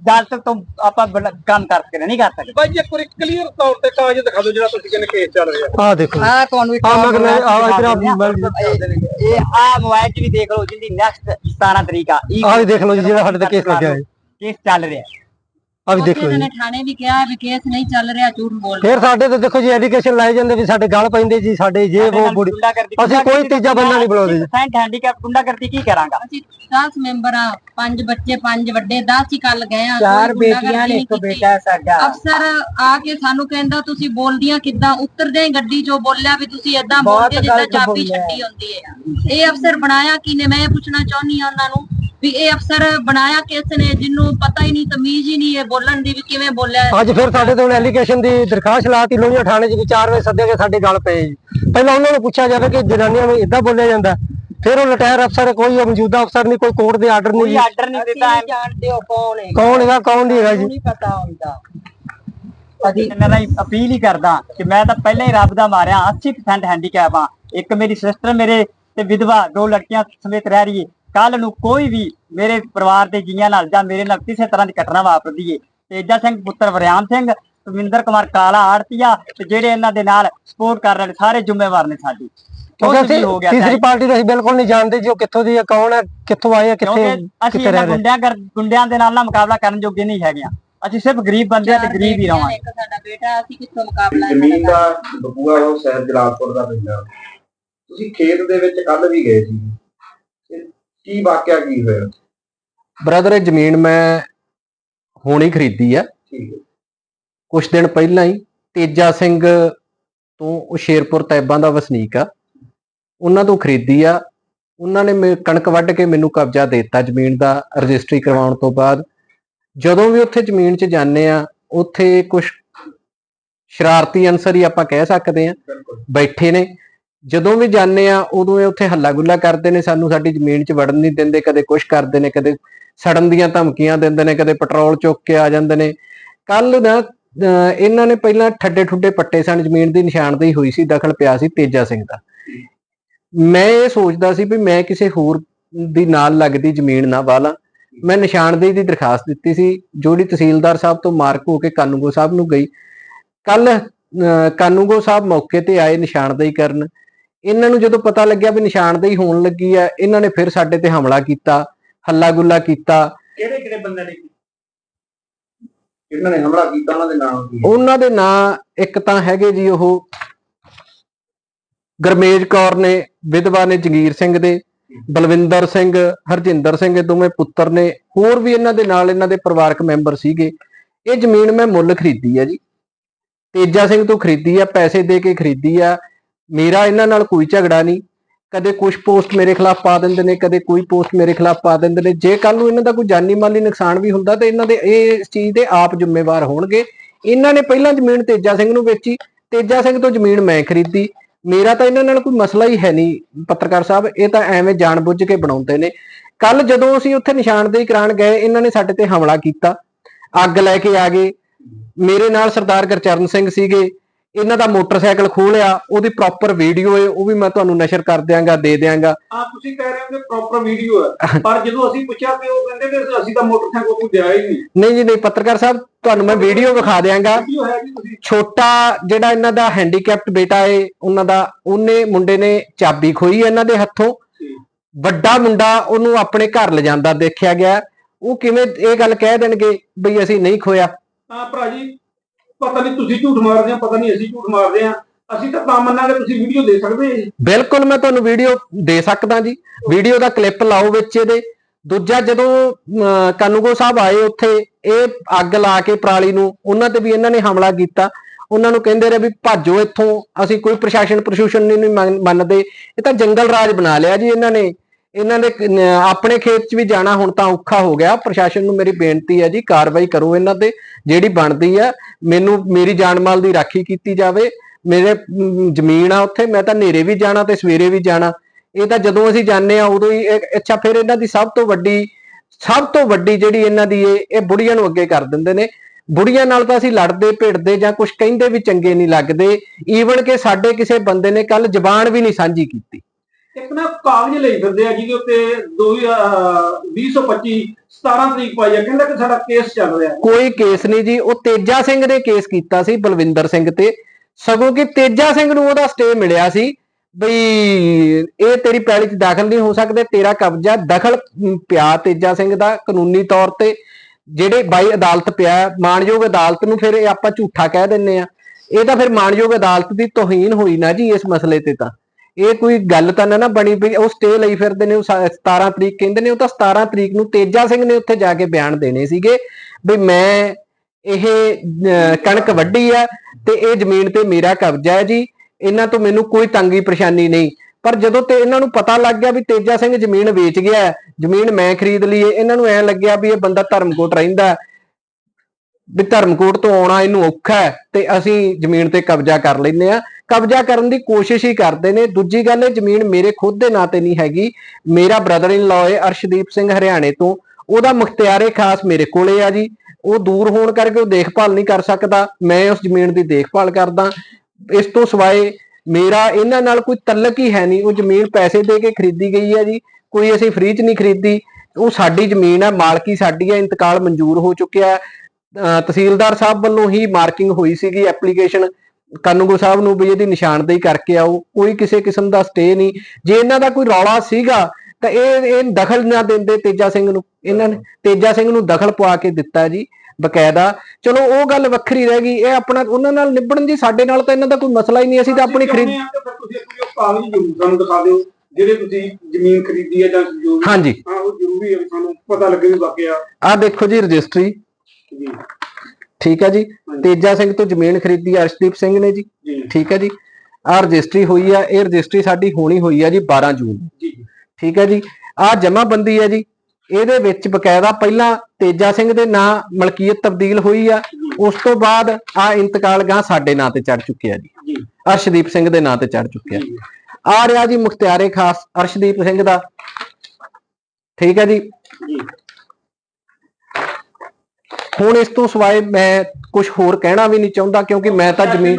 ਅਦਾਲਤ ਤੋਂ ਆਪਾਂ ਬਲ- ਕੰਮ ਕਰਕੇ ਨਹੀਂ ਕਰ ਸਕਦੇ। ਬਾਈ ਜੀ ਇੱਕ ਵਾਰੀ ਕਲੀਅਰ ਤੌਰ ਤੇ ਕਾਗਜ਼ ਦਿਖਾ ਦਿਓ ਜਿਹੜਾ ਤੁਸੀਂ ਕਹਿੰਦੇ ਕੇਸ ਚੱਲ ਰਿਹਾ। ਆਹ ਦੇਖੋ ਆ ਤੁਹਾਨੂੰ ਇੱਕ ਆਹ ਹੋਰ ਮਗਰ ਮੋਬਾਈਲ ਆਹ ਇੱਧਰ ਆਹ ਦਿਖਾ ਮੋਬਾਈਲ ਦਿੰਦੇ ਆ। ਇਹ ਆ ਮੋਬਾਈਲ 'ਚ ਵੀ ਦੇਖ ਲਓ ਜਿੰਦੀ ਨੈਕਸਟ 17 ਤਰੀਕ ਆ। ਇਹ ਆਹ ਵੀ ਦੇਖ ਲਓ ਜੀ ਜਿਹੜਾ ਸਾਡੇ ਤੇ ਕੇਸ ਲੱਗਿਆ ਹੈ ਕੇਸ ਚੱਲ ਰਿਹਾ। ਆਹ ਵੀ ਦੇਖੋ ਇਹਨਾਂ ਜੀ। ਨੇ ਥਾਣੇ ਵੀ ਕਿਹਾ ਵੀ ਕੇਸ ਨਹੀਂ ਚੱਲ ਰਿਹਾ ਝੂਠ ਬੋਲ ਫਿਰ ਸਾਡੇ ਤੇ ਦੇਖੋ ਜੀ ਐਡੀਕੇਸ਼ਨ ਲਾਏ ਜਾਂਦੇ ਵੀ ਸਾਡੇ ਗਲ ਪੈਂਦੇ ਜੀ ਸਾਡੇ ਜੇ ਉਹ ਬੁੜੀ ਅਸੀਂ ਕੋਈ ਤੀਜਾ ਬੰਦਾ ਨਹੀਂ ਬੁਲਾਉਂਦੇ ਜੀ। ਸੈਂਟ ਹੈਂਡੀਕੈਪ ਗੁੰਡਾਗਰਦੀ ਕੀ ਕਰਾਂਗਾ? ਅਸੀਂ 10 ਮੈਂਬਰ ਆ ਪੰਜ ਬੱਚੇ ਪੰਜ ਵੱਡੇ 10 ਹੀ ਕੱਲ ਗਏ ਆ ਚਾਰ ਬੇਟੀਆਂ ਨੇ ਇੱਕ। ਬੇਟਾ ਹੈ ਸਾਡਾ। ਅਫਸਰ ਆ ਕੇ ਸਾਨੂੰ ਕਹਿੰਦਾ ਤੁਸੀਂ ਬੋਲਦੀਆਂ ਕਿੱਦਾਂ? ਉਤਰਦੇ ਹੀ ਗੱਡੀ ਚੋਂ ਬੋਲਿਆ ਵੀ ਤੁਸੀਂ ਏਦਾਂ ਬਹੁਤ ਬੋਲਦੇ ਜਿੱਦਾਂ ਗਲਤ ਚਾਬੀ ਬੋਲਿਆ। ਛੱਡੀ ਹੁੰਦੀ ਹੈ ਇਹ ਅਫਸਰ ਬਣਾਇਆ ਕਿਨੇ ਮੈਂ ਇਹ ਪੁੱਛਣਾ ਚਾਹੁੰਦੀ ਆ ਉਹਨਾਂ ਨੂੰ। ਵੀ ਇਹ ਅਫਸਰ ਬਣਾਇਆ ਕਿਸ ਨੇ ਜਿਹਨੂੰ ਪਤਾ ਹੀ ਨਹੀਂ ਤਮੀਜ਼ ਹੀ ਨਹੀਂ ਇਹ ਬੋਲਣ ਦੀ ਵੀ ਕਿਵੇਂ ਬੋਲਿਆ ਅੱਜ ਫਿਰ ਸਾਡੇ ਤੇ ਐਲੀਗੇਸ਼ਨ ਦੀ ਦਰਖਾਸਤ ਲਾਤੀ ਲੋਹੀਆਂ ਥਾਣੇ 'ਚ ਵੀ 4 ਵਜੇ ਸੱਦੇ ਕੇ ਸਾਡੇ ਗੱਲ ਪਏ ਜੀ। ਪਹਿਲਾਂ ਉਹਨਾਂ ਨੂੰ ਪੁੱਛਿਆ ਜਾਵੇ ਕਿ ਜਨਾਨੀਆਂ ਨੂੰ ਇਦਾਂ ਬੋਲਿਆ ਜਾਂਦਾ ਫਿਰ ਉਹ ਰਿਟਾਇਰ ਅਫਸਰ ਕੋਈ ਉਹ ਮੌਜੂਦਾ ਅਫਸਰ ਨਹੀਂ ਕੋਈ ਕੋਰਟ ਦੇ ਆਰਡਰ ਨਹੀਂ ਕੋਈ ਜੀ। ਆਰਡਰ ਨਹੀਂ ਦਿੱਤਾ ਜਾਣਦੇ ਹੋ ਕੌਣ ਹੈ ਕੌਣ ਹੈਗਾ ਕੌਣ ਨਹੀਂ ਹੈਗਾ ਜੀ। ਨਹੀਂ ਪਤਾ ਹੁੰਦਾ। ਅਸੀਂ ਇਹਨਾਂ ਦਾ ਅਪੀਲ ਹੀ ਕਰਦਾ ਕਿ ਮੈਂ ਤਾਂ ਪਹਿਲਾਂ ਹੀ ਰੱਬ ਦਾ ਮਾਰਿਆ 80% ਹੈਂਡੀਕੈਪ ਆ। ਇੱਕ ਮੇਰੀ ਸਿਸਟਰ ਮੇਰੇ ਤੇ ਵਿਧਵਾ ਦੋ ਲੜਕੀਆਂ ਸਮੇਤ ਰਹਿ ਰਹੀ ਏ ਕੱਲ ਨੂੰ ਕੋਈ ਵੀ ਮੇਰੇ ਪਰਿਵਾਰ ਦੇ ਜੀਆਂ ਨਾਲ ਜਾਂ ਮੇਰੇ ਨਾਲ ਕਿਸੇ ਤਰ੍ਹਾਂ ਦੀ ਘਟਨਾ ਵਾਪਰਦੀ ਏ। ਤੇਜਾ ਸਿੰਘ ਪੁੱਤਰ ਵਰਿਆਮ ਸਿੰਘ ਸੁਮਿੰਦਰ ਕੁਮਾਰ ਕਾਲਾ ਆੜਤੀਆ ਤੇ ਜਿਹੜੇ ਇਹਨਾਂ ਦੇ ਨਾਲ ਸਪੋਰਟ ਕਰ ਰਹੇ ਨੇ ਸਾਰੇ ਜ਼ਿੰਮੇਵਾਰ ਨੇ ਸਾਡੀ। ਕਿਉਂਕਿ ਤੀਸਰੀ ਪਾਰਟੀ ਅਸੀਂ ਬਿਲਕੁਲ ਨਹੀਂ ਜਾਣਦੇ ਜੀ ਉਹ ਕਿੱਥੋਂ ਦੀ ਹੈ ਕੌਣ ਹੈ ਕਿੱਥੋਂ ਆਏ ਆ ਕਿੱਥੇ ਕਿੱਥੇ ਇਹਨਾਂ ਰਹਿ ਰਹੇ। ਗੁੰਡਿਆਂ ਕਰ ਗੁੰਡਿਆਂ ਦੇ ਨਾਲ ਨਾ ਮੁਕਾਬਲਾ ਕਰਨ ਜੋਗੇ ਨਹੀਂ ਹੈਗੇ ਅਸੀਂ ਸਿਰਫ ਗਰੀਬ ਬੰਦੇ ਆ ਤੇ ਗਰੀਬ ਹੀ ਇੱਕ ਸਾਡਾ ਬੇਟਾ ਅਸੀਂ ਕਿੱਥੋਂ ਮੁਕਾਬਲਾ ਜ਼ਮੀਨ ਦਾ ਦਾ ਬਬੂਆ ਉਹ ਸ਼ਹਿਰ ਜਲਾਲਪੁਰ ਦਾ ਪਿੰਡ ਤੁਸੀਂ ਖੇਤ ਦੇ ਵਿੱਚ ਕੱਲ ਵੀ ਗਏ ਸੀ। ਕੀ ਵਾਕਿਆ ਕੀ ਹੋਇਆ? ਬ੍ਰਦਰ ਇਹ ਜ਼ਮੀਨ ਮੈਂ ਹੁਣੀ ਖਰੀਦੀ ਆ। ਠੀਕ ਹੈ। ਕੁਝ ਦਿਨ ਪਹਿਲਾਂ ਹੀ ਤੇਜਾ ਸਿੰਘ ਤੋਂ ਉਹ ਸ਼ੇਰਪੁਰ ਤੈਬਾਂ ਦਾ ਵਸਨੀਕ ਆ। ਉਹਨਾਂ ਤੋਂ ਖਰੀਦੀ ਆ। ਉਹਨਾਂ ਨੇ ਕਣਕ ਵੱਢ ਕੇ ਮੈਨੂੰ ਕਬਜ਼ਾ ਦੇ ਦਿੱਤਾ ਜ਼ਮੀਨ ਦਾ ਰਜਿਸਟਰੀ ਕਰਵਾਉਣ ਤੋਂ ਬਾਅਦ। ਜਦੋਂ ਵੀ ਉੱਥੇ ਜ਼ਮੀਨ 'ਚ ਜਾਂਦੇ ਆ ਉੱਥੇ ਕੁਝ ਸ਼ਰਾਰਤੀ ਅਨਸਰ ਹੀ ਆਪਾਂ ਕਹਿ ਸਕਦੇ ਆ। ਬੈਠੇ ਨੇ। ਜਦੋਂ ਵੀ ਜਾਂਦੇ ਆ, ਉਦੋਂ ਇਹ ਉੱਥੇ ਹੱਲਾ ਗੁੱਲਾ ਕਰਦੇ ਨੇ, ਸਾਨੂੰ ਸਾਡੀ ਜ਼ਮੀਨ 'ਚ ਵੜਨ ਨਹੀਂ ਦਿੰਦੇ, ਕਦੇ ਕੁਛ ਕਰਦੇ ਨੇ, ਕਦੇ ਸੜਨ ਦੀਆਂ ਧਮਕੀਆਂ ਦਿੰਦੇ ਨੇ, ਕਦੇ ਪੈਟਰੋਲ ਚੁੱਕ ਕੇ ਆ ਜਾਂਦੇ ਨੇ। ਕੱਲ ਨਾ, ਅਹ, ਇਹਨਾਂ ਨੇ ਪਹਿਲਾਂ ਠੱਡੇ ਠੁੱਡੇ ਪੱਟੇ ਸਨ, ਜ਼ਮੀਨ ਦੀ ਨਿਸ਼ਾਨਦੇਹੀ ਹੋਈ ਸੀ, ਦਖਲ ਪਿਆ ਸੀ ਤੇਜਾ ਸਿੰਘ ਦਾ। ਮੈਂ ਇਹ ਸੋਚਦਾ ਸੀ ਵੀ ਮੈਂ ਕਿਸੇ ਹੋਰ ਦੀ ਨਾਲ ਲੱਗਦੀ ਜ਼ਮੀਨ ਨਾ ਵਾਲਾਂ। ਮੈਂ ਨਿਸ਼ਾਨਦੇਹੀ ਦੀ ਦਰਖਾਸਤ ਦਿੱਤੀ ਸੀ ਜੋੜੀ ਤਹਿਸੀਲਦਾਰ ਸਾਹਿਬ ਤੋਂ ਮਾਰਕ ਹੋ ਕੇ ਕਾਨੂੰਗੋ ਸਾਹਿਬ ਨੂੰ ਗਈ। ਕੱਲ ਕਾਨੂੰਗੋ ਸਾਹਿਬ ਮੌਕੇ ਤੇ ਆਏ ਨਿਸ਼ਾਨਦੇਹੀ ਕਰਨ। ਇਹਨਾਂ ਨੂੰ ਜਦੋਂ ਪਤਾ ਲੱਗਿਆ ਵੀ ਨਿਸ਼ਾਨਦੇਹੀ ਹੋਣ ਲੱਗੀ ਆ ਇਹਨਾਂ ਨੇ ਫਿਰ ਸਾਡੇ ਤੇ ਹਮਲਾ ਕੀਤਾ ਹੱਲਾ ਗੁੱਲਾ ਕੀਤਾ। ਕਿਹੜੇ ਕਿਹੜੇ ਬੰਦੇ ਨੇ ਇਹਨਾਂ ਨੇ ਹਮਲਾ ਕੀਤਾ ਉਹਨਾਂ ਦੇ ਨਾਮ ਕੀ? ਉਹਨਾਂ ਦੇ ਨਾਂ ਇੱਕ ਤਾਂ ਹੈਗੇ ਜੀ ਉਹ ਗਰਮੇਜ ਕੌਰ ਨੇ ਵਿਧਵਾ ਨੇ ਜਗੀਰ ਸਿੰਘ ਦੇ ਬਲਵਿੰਦਰ ਸਿੰਘ ਹਰਜਿੰਦਰ ਸਿੰਘ ਇਹ ਦੋਵੇਂ ਪੁੱਤਰ ਨੇ ਹੋਰ ਵੀ ਇਹਨਾਂ ਦੇ ਨਾਲ ਇਹਨਾਂ ਦੇ ਪਰਿਵਾਰਕ ਮੈਂਬਰ ਸੀਗੇ। ਇਹ ਜ਼ਮੀਨ ਮੈਂ ਮੁੱਲ ਖਰੀਦੀ ਆ ਜੀ। ਤੇਜਾ ਸਿੰਘ ਤੋਂ ਖਰੀਦੀ ਆ ਪੈਸੇ ਦੇ ਕੇ ਖਰੀਦੀ ਆ ਮੇਰਾ ਇਹਨਾਂ ਨਾਲ ਕੋਈ ਝਗੜਾ ਨਹੀਂ। ਕਦੇ ਕੁਝ ਪੋਸਟ ਮੇਰੇ ਖਿਲਾਫ ਪਾ ਦਿੰਦੇ ਨੇ, ਕਦੇ ਕੋਈ ਪੋਸਟ ਮੇਰੇ ਖਿਲਾਫ ਪਾ ਦਿੰਦੇ ਨੇ। ਜੇ ਕੱਲ ਨੂੰ ਇਹਨਾਂ ਦਾ ਕੋਈ ਜਾਨੀ ਮਾਲੀ ਨੁਕਸਾਨ ਵੀ ਹੁੰਦਾ ਤਾਂ ਇਹਨਾਂ ਦੇ ਇਹ ਇਸ ਚੀਜ਼ ਦੇ ਆਪ ਜ਼ਿੰਮੇਵਾਰ ਹੋਣਗੇ। ਇਹਨਾਂ ਨੇ ਪਹਿਲਾਂ ਜ਼ਮੀਨ ਤੇਜਾ ਸਿੰਘ ਨੂੰ ਵੇਚੀ। ਤੇਜਾ ਸਿੰਘ ਤੋਂ ਜ਼ਮੀਨ ਮੈਂ ਖਰੀਦੀ। ਮੇਰਾ ਤਾਂ ਇਹਨਾਂ ਨਾਲ ਕੋਈ ਮਸਲਾ ਹੀ ਹੈ ਨਹੀਂ, ਪੱਤਰਕਾਰ ਸਾਹਿਬ। ਇਹ ਤਾਂ ਐਵੇਂ ਜਾਣਬੁੱਝ ਕੇ ਬਣਾਉਂਦੇ ਨੇ। ਕੱਲ ਜਦੋਂ ਅਸੀਂ ਉੱਥੇ ਨਿਸ਼ਾਨਦੇਹੀ ਕਰਾਉਣ ਗਏ, ਇਹਨਾਂ ਨੇ ਸਾਡੇ ਤੇ ਹਮਲਾ ਕੀਤਾ। ਅੱਗ ਲੈ ਕੇ ਆ ਗਏ। ਮੇਰੇ ਨਾਲ ਸਰਦਾਰ ਗੁਰਚਰਨ ਸਿੰਘ ਸੀਗੇ। ਇਹਨਾਂ ਦਾ ਮੋਟਰਸਾਈਕਲ ਖੋਲਿਆ ਉਹਦੀ ਪ੍ਰੋਪਰ ਵੀਡੀਓ ਹੈ ਉਹ ਵੀ ਮੈਂ ਤੁਹਾਨੂੰ ਨਸ਼ਰ ਕਰ ਦਿਆਂਗਾ ਦੇ ਦਿਆਂਗਾ। ਆ ਤੁਸੀਂ ਕਹਿ ਰਹੇ ਹੋ ਕਿ ਪ੍ਰੋਪਰ ਵੀਡੀਓ ਹੈ। ਪਰ ਜਦੋਂ ਅਸੀਂ ਪੁੱਛਿਆ ਤੇ ਉਹ ਕਹਿੰਦੇ ਕਿ ਅਸੀਂ ਤਾਂ ਮੋਟਰਸਾਈਕਲ ਕੋਈ ਦਿਆ ਹੀ ਨਹੀਂ। ਨਹੀਂ ਜੀ ਨਹੀਂ ਪੱਤਰਕਾਰ ਸਾਹਿਬ ਤੁਹਾਨੂੰ ਮੈਂ ਵੀਡੀਓ ਵਿਖਾ ਦਿਆਂਗਾ। ਛੋਟਾ ਜਿਹੜਾ ਇਹਨਾਂ ਦਾ ਹੈਂਡੀਕੈਪਟ ਬੇਟਾ ਏ ਉਹਨਾਂ ਦਾ ਉਹਨੇ ਮੁੰਡੇ ਨੇ ਚਾਬੀ ਖੋਈ ਇਹਨਾਂ ਦੇ ਹੱਥੋਂ। ਵੱਡਾ ਮੁੰਡਾ ਉਹਨੂੰ ਆਪਣੇ ਘਰ ਲਿਜਾਂਦਾ ਦੇਖਿਆ ਗਿਆ। ਉਹ ਕਿਵੇਂ ਇਹ ਗੱਲ ਕਹਿ ਦੇਣਗੇ ਬਈ ਅਸੀਂ ਨਹੀਂ ਖੋਇਆ? ਹਾਂ ਭਰਾ ਜੀ ਪਤਾ ਨਹੀਂ ਤੁਸੀਂ ਝੂਠ ਮਾਰਦੇ ਆ ਪਤਾ ਨਹੀਂ ਅਸੀਂ ਝੂਠ ਮਾਰਦੇ ਆ ਅਸੀਂ ਤਾਂ ਤਾਂ ਮੰਨਾਂਗੇ ਤੁਸੀਂ ਵੀਡੀਓ ਦੇ ਸਕਦੇ ਜੀ। ਬਿਲਕੁਲ ਮੈਂ ਤੁਹਾਨੂੰ ਵੀਡੀਓ ਦੇ ਸਕਦਾ ਜੀ। ਵੀਡੀਓ ਦਾ ਕਲਿੱਪ ਲਾਓ ਵਿੱਚ ਇਹਦੇ। ਦੂਜਾ ਜਦੋਂ ਅਮ, ਕਾਨੂੰਗੋ ਸਾਹਿਬ ਆਏ ਉੱਥੇ ਇਹ ਅੱਗ ਲਾ ਕੇ ਪਰਾਲੀ ਨੂੰ ਉਹਨਾਂ ਤੇ ਵੀ ਇਹਨਾਂ ਨੇ ਹਮਲਾ ਕੀਤਾ। ਉਹਨਾਂ ਨੂੰ ਕਹਿੰਦੇ ਰਹੇ ਵੀ ਭਾਜੋ ਇੱਥੋਂ ਅਸੀਂ ਕੋਈ ਪ੍ਰਸ਼ਾਸਨ ਪ੍ਰਸ਼ੂਸ਼ਨ ਨਹੀਂ ਮੰਨਦੇ। ਇਹ ਤਾਂ ਜੰਗਲ ਰਾਜ ਬਣਾ ਲਿਆ ਜੀ ਇਹਨਾਂ ਨੇ। ਇਹਨਾਂ ਦੇ ਆਪਣੇ ਖੇਤ 'ਚ ਵੀ ਜਾਣਾ ਹੁਣ ਤਾਂ ਔਖਾ ਹੋ ਗਿਆ। ਪ੍ਰਸ਼ਾਸਨ ਨੂੰ ਮੇਰੀ ਬੇਨਤੀ ਹੈ ਜੀ, ਕਾਰਵਾਈ ਕਰੋ ਇਹਨਾਂ ਤੇ, ਜਿਹੜੀ ਬਣਦੀ ਆ ਮੈਨੂੰ, ਮੇਰੀ ਜਾਨ ਮਾਲ ਦੀ ਰਾਖੀ ਕੀਤੀ ਜਾਵੇ। ਮੇਰੇ ਜ਼ਮੀਨ ਆ ਉੱਥੇ, ਮੈਂ ਤਾਂ ਨੇਰੇ ਵੀ ਜਾਣਾ ਤੇ ਸਵੇਰੇ ਵੀ ਜਾਣਾ। ਇਹ ਤਾਂ ਜਦੋਂ ਅਸੀਂ ਜਾਂਦੇ ਆ ਉਦੋਂ ਹੀ ਅੱਛਾ, ਫਿਰ ਇਹਨਾਂ ਦੀ ਸਭ ਤੋਂ ਵੱਡੀ, ਸਭ ਤੋਂ ਵੱਡੀ ਜਿਹੜੀ ਇਹਨਾਂ ਦੀ ਇਹ ਇਹ ਬੁੜੀਆਂ ਨੂੰ ਅੱਗੇ ਕਰ ਦਿੰਦੇ ਨੇ। ਬੁੜੀਆਂ ਨਾਲ ਤਾਂ ਅਸੀਂ ਲੜਦੇ, ਭਿੜਦੇ ਜਾਂ ਕੁਝ ਕਹਿੰਦੇ ਵੀ ਚੰਗੇ ਨਹੀਂ ਲੱਗਦੇ। ਈਵਨ ਕਿ ਸਾਡੇ ਕਿਸੇ ਬੰਦੇ ਨੇ ਕੱਲ ਜ਼ਬਾਨ ਵੀ ਨਹੀਂ ਸਾਂਝੀ ਕੀਤੀ। ਇੱਕ ਨਾ ਕਾਗਜ਼ ਲਈ ਫਿਰਦੇ ਆ ਜਿਹਦੇ ਉੱਤੇ 2025 17 ਤਰੀਕ ਪਾਈ ਆ। ਕਹਿੰਦਾ ਕਿ ਸਾਡਾ ਕੇਸ ਚੱਲ ਰਿਹਾ ਕੋਈ ਕੇਸ ਨਹੀਂ ਜੀ। ਉਹ ਤੇਜਾ ਸਿੰਘ ਨੇ ਕੇਸ ਕੀਤਾ ਸੀ, ਬਲਵਿੰਦਰ ਸਿੰਘ ਤੇ। ਸਗੋਂ ਕਿ ਤੇਜਾ ਸਿੰਘ ਨੂੰ ਉਹਦਾ ਸਟੇ ਮਿਲਿਆ ਸੀ। ਬਈ, ਇਹ ਤੇਰੀ ਪੈਲੀ 'ਚ ਦਾਖਲ ਨਹੀਂ ਹੋ ਸਕਦੇ। ਤੇਰਾ ਕਬਜ਼ਾ ਦਖਲ ਪਿਆ ਤੇਜਾ ਸਿੰਘ ਦਾ ਕਾਨੂੰਨੀ ਤੌਰ ਤੇ। ਜਿਹੜੇ ਬਾਈ ਅਦਾਲਤ ਪਿਆ ਮਾਨਯੋਗ ਅਦਾਲਤ ਨੂੰ ਫਿਰ ਆਪਾਂ ਝੂਠਾ ਕਹਿ ਦਿੰਨੇ ਆ। ਇਹ ਤਾਂ ਫਿਰ ਮਾਨਯੋਗ ਅਦਾਲਤ ਦੀ ਤੋਹੀਨ ਹੋਈ ਨਾ ਜੀ ਇਸ ਮਸਲੇ ਤੇ ਤਾਂ। ਇਹ ਕੋਈ ਗੱਲ ਤਾਂ ਨਾ ਨਾ ਬਣੀ ਪਈ ਉਹ ਸਟੇ ਲਈ ਫਿਰਦੇ ਨੇ, ਉਹ ਸਾ- 17 ਤਰੀਕ ਕਹਿੰਦੇ ਨੇ, ਉਹ ਤਾਂ 17 ਤਰੀਕ ਨੂੰ ਤੇਜਾ ਸਿੰਘ ਨੇ ਉੱਥੇ ਜਾ ਕੇ ਬਿਆਨ ਦੇਣੇ ਸੀਗੇ ਵੀ ਮੈਂ ਇਹ ਕਣਕ ਵੱਢੀ ਆ ਤੇ ਇਹ ਜ਼ਮੀਨ ਤੇ ਮੇਰਾ ਕਬਜ਼ਾ ਹੈ ਜੀ, ਇਹਨਾਂ ਤੋਂ ਮੈਨੂੰ ਕੋਈ ਤੰਗੀ ਪਰੇਸ਼ਾਨੀ ਨਹੀਂ। ਪਰ ਜਦੋਂ ਤੇ ਇਹਨਾਂ ਨੂੰ ਪਤਾ ਲੱਗ ਗਿਆ ਵੀ ਤੇਜਾ ਸਿੰਘ ਜ਼ਮੀਨ ਵੇਚ ਗਿਆ, ਜ਼ਮੀਨ ਮੈਂ ਖਰੀਦ ਲਈ ਇਹਨਾਂ ਨੂੰ ਐ ਲੱਗਿਆ ਵੀ ਇਹ ਬੰਦਾ ਧਰਮਕੋਟ ਰਹਿੰਦਾ ਵੀ ਧਰਮਕੋਟ ਤੋਂ ਆਉਣਾ ਇਹਨੂੰ ਔਖਾ ਹੈ ਤੇ ਅਸੀਂ ਜ਼ਮੀਨ ਤੇ ਕਬਜ਼ਾ ਕਰ ਲੈਂਦੇ ਆ ਕਬਜ਼ਾ ਕਰਨ ਦੀ ਕੋਸ਼ਿਸ਼ ਹੀ ਕਰਦੇ ਨੇ। ਦੂਜੀ ਗੱਲ, ਇਹ ਜ਼ਮੀਨ ਮੇਰੇ ਖੁਦ ਦੇ ਨਾਂ ਤੇ ਨਹੀਂ ਹੈਗੀ। ਮੇਰਾ ਬ੍ਰਦਰ ਇਨ ਲਾਅ ਹੈ ਅਰਸ਼ਦੀਪ ਸਿੰਘ ਹਰਿਆਣੇ ਤੋਂ। ਉਹਦਾ ਮੁਖਤਿਆਰੇ ਖਾਸ ਮੇਰੇ ਕੋਲੇ ਆ ਜੀ। ਉਹ ਦੂਰ ਹੋਣ ਕਰਕੇ ਉਹ ਦੇਖਭਾਲ ਨਹੀਂ ਕਰ ਸਕਦਾ। ਮੈਂ ਉਸ ਜ਼ਮੀਨ ਦੀ ਦੇਖਭਾਲ ਕਰਦਾ। ਇਸ ਤੋਂ ਸਿਵਾਏ ਮੇਰਾ ਇਹਨਾਂ ਨਾਲ ਕੋਈ ਤਲਕ ਹੀ ਹੈ ਨਹੀਂ। ਉਹ ਜ਼ਮੀਨ ਪੈਸੇ ਦੇ ਕੇ ਖਰੀਦੀ ਗਈ ਹੈ ਜੀ। ਕੋਈ ਅਸੀਂ ਫ੍ਰੀ ਚ ਨਹੀਂ ਖਰੀਦੀ। ਉਹ ਸਾਡੀ ਜ਼ਮੀਨ ਹੈ। ਮਾਲਕੀ ਸਾਡੀ ਹੈ। ਇੰਤਕਾਲ ਮਨਜ਼ੂਰ ਹੋ ਚੁੱਕਿਆ ਤਹਿਸੀਲਦਾਰ ਸਾਹਿਬ ਵੱਲੋਂ ਹੀ ਮਾਰਕਿੰਗ ਹੋਈ ਸੀਗੀ ਐਪਲੀਕੇਸ਼ਨ ਕਾਨੂੰਗੋ ਸਾਹਿਬ ਨੂੰ ਵੀ ਇਹਦੀ ਨਿਸ਼ਾਨਦੇਹੀ ਕਰਕੇ ਆਓ। ਕੋਈ ਕਿਸੇ ਕਿਸਮ ਦਾ ਸਟੇ ਨਹੀਂ। ਜੇ ਇਹਨਾਂ ਦਾ ਕੋਈ ਰੌਲਾ ਸੀਗਾ ਤਾਂ ਇਹ ਇਹ ਦਖਲ ਨਾ ਦਿੰਦੇ ਤੇਜਾ ਸਿੰਘ ਨੂੰ। ਇਹਨਾਂ ਨੇ ਤੇਜਾ ਸਿੰਘ ਨੂੰ ਦਖਲ ਪਵਾ ਕੇ ਦਿੱਤਾ ਜੀ ਬਕਾਇਦਾ। ਚਲੋ ਉਹ ਗੱਲ ਵੱਖਰੀ ਰਹਿ ਗਈ। ਇਹ ਆਪਣਾ ਉਹਨਾਂ ਨਾਲ ਨਿਬੜਨ ਜੀ ਸਾਡੇ ਨਾਲ ਤਾਂ ਇਹਨਾਂ ਦਾ ਕੋਈ ਮਸਲਾ ਹੀ ਨਹੀਂ। ਅਸੀਂ ਤਾਂ ਆਪਣੀ ਖਰੀਦ ਆ ਤੁਸੀਂ ਉਹ ਕਾਗਜ਼ ਜ਼ਰੂਰ ਸਾਨੂੰ ਦਿਖਾ ਦਿਓ ਜਿਹੜੇ ਤੁਸੀਂ ਜ਼ਮੀਨ ਖਰੀਦੀ ਹੈ ਜਾਂ ਹਾਂਜੀ। ਹਾਂ ਉਹ ਜ਼ਰੂਰੀ ਹੈ ਸਾਨੂੰ ਪਤਾ ਲੱਗੇ ਵੀ ਵਾਕਿਆ। ਆਹ ਦੇਖੋ ਜੀ ਰਜਿਸਟਰੀ। ਜੀ। ਠੀਕ ਹੈ ਜੀ। ਤੇਜਾ ਸਿੰਘ ਤੋਂ ਜ਼ਮੀਨ ਖਰੀਦੀ ਅਰਸ਼ਦੀਪ ਸਿੰਘ ਨੇ ਜੀ। ਠੀਕ ਹੈ ਜੀ। ਆਹ ਰਜਿਸਟਰੀ ਹੋਈ ਆ ਇਹ ਰਜਿਸਟਰੀ ਸਾਡੀ ਹੋਣੀ ਹੋਈ ਆ ਜੀ 12 ਜੂਨ। ਜੀ। ਠੀਕ ਹੈ ਜੀ। ਆਹ ਜਮ੍ਹਾਂਬੰਦੀ ਹੈ ਜੀ। ਇਹਦੇ ਵਿੱਚ ਬਕਾਇਦਾ ਪਹਿਲਾਂ ਤੇਜਾ ਸਿੰਘ ਦੇ ਨਾਂ ਮਲਕੀਅਤ ਤਬਦੀਲ ਹੋਈ ਆ। ਉਸ ਤੋਂ ਬਾਅਦ ਆ ਇੰਤਕਾਲ ਗਾਂ ਸਾਡੇ ਨਾਂ ਤੇ ਚੜ ਚੁੱਕਿਆ ਜੀ। ਅਰਸ਼ਦੀਪ ਸਿੰਘ ਦੇ ਨਾਂ ਤੇ ਚੜ ਚੁੱਕਿਆ। ਆ ਰਿਹਾ ਜੀ ਮੁਖਤਿਆਰੇ ਖਾਸ ਅਰਸ਼ਦੀਪ ਸਿੰਘ ਦਾ। ਠੀਕ ਹੈ ਜੀ। ਹੁਣ ਇਸ ਤੋਂ ਸਿਵਾਏ ਮੈਂ ਕੁਝ ਹੋਰ ਕਹਿਣਾ ਵੀ ਨਹੀਂ ਚਾਹੁੰਦਾ ਕਿਉਂਕਿ ਮੈਂ ਤਾਂ ਜ਼ਮੀਨ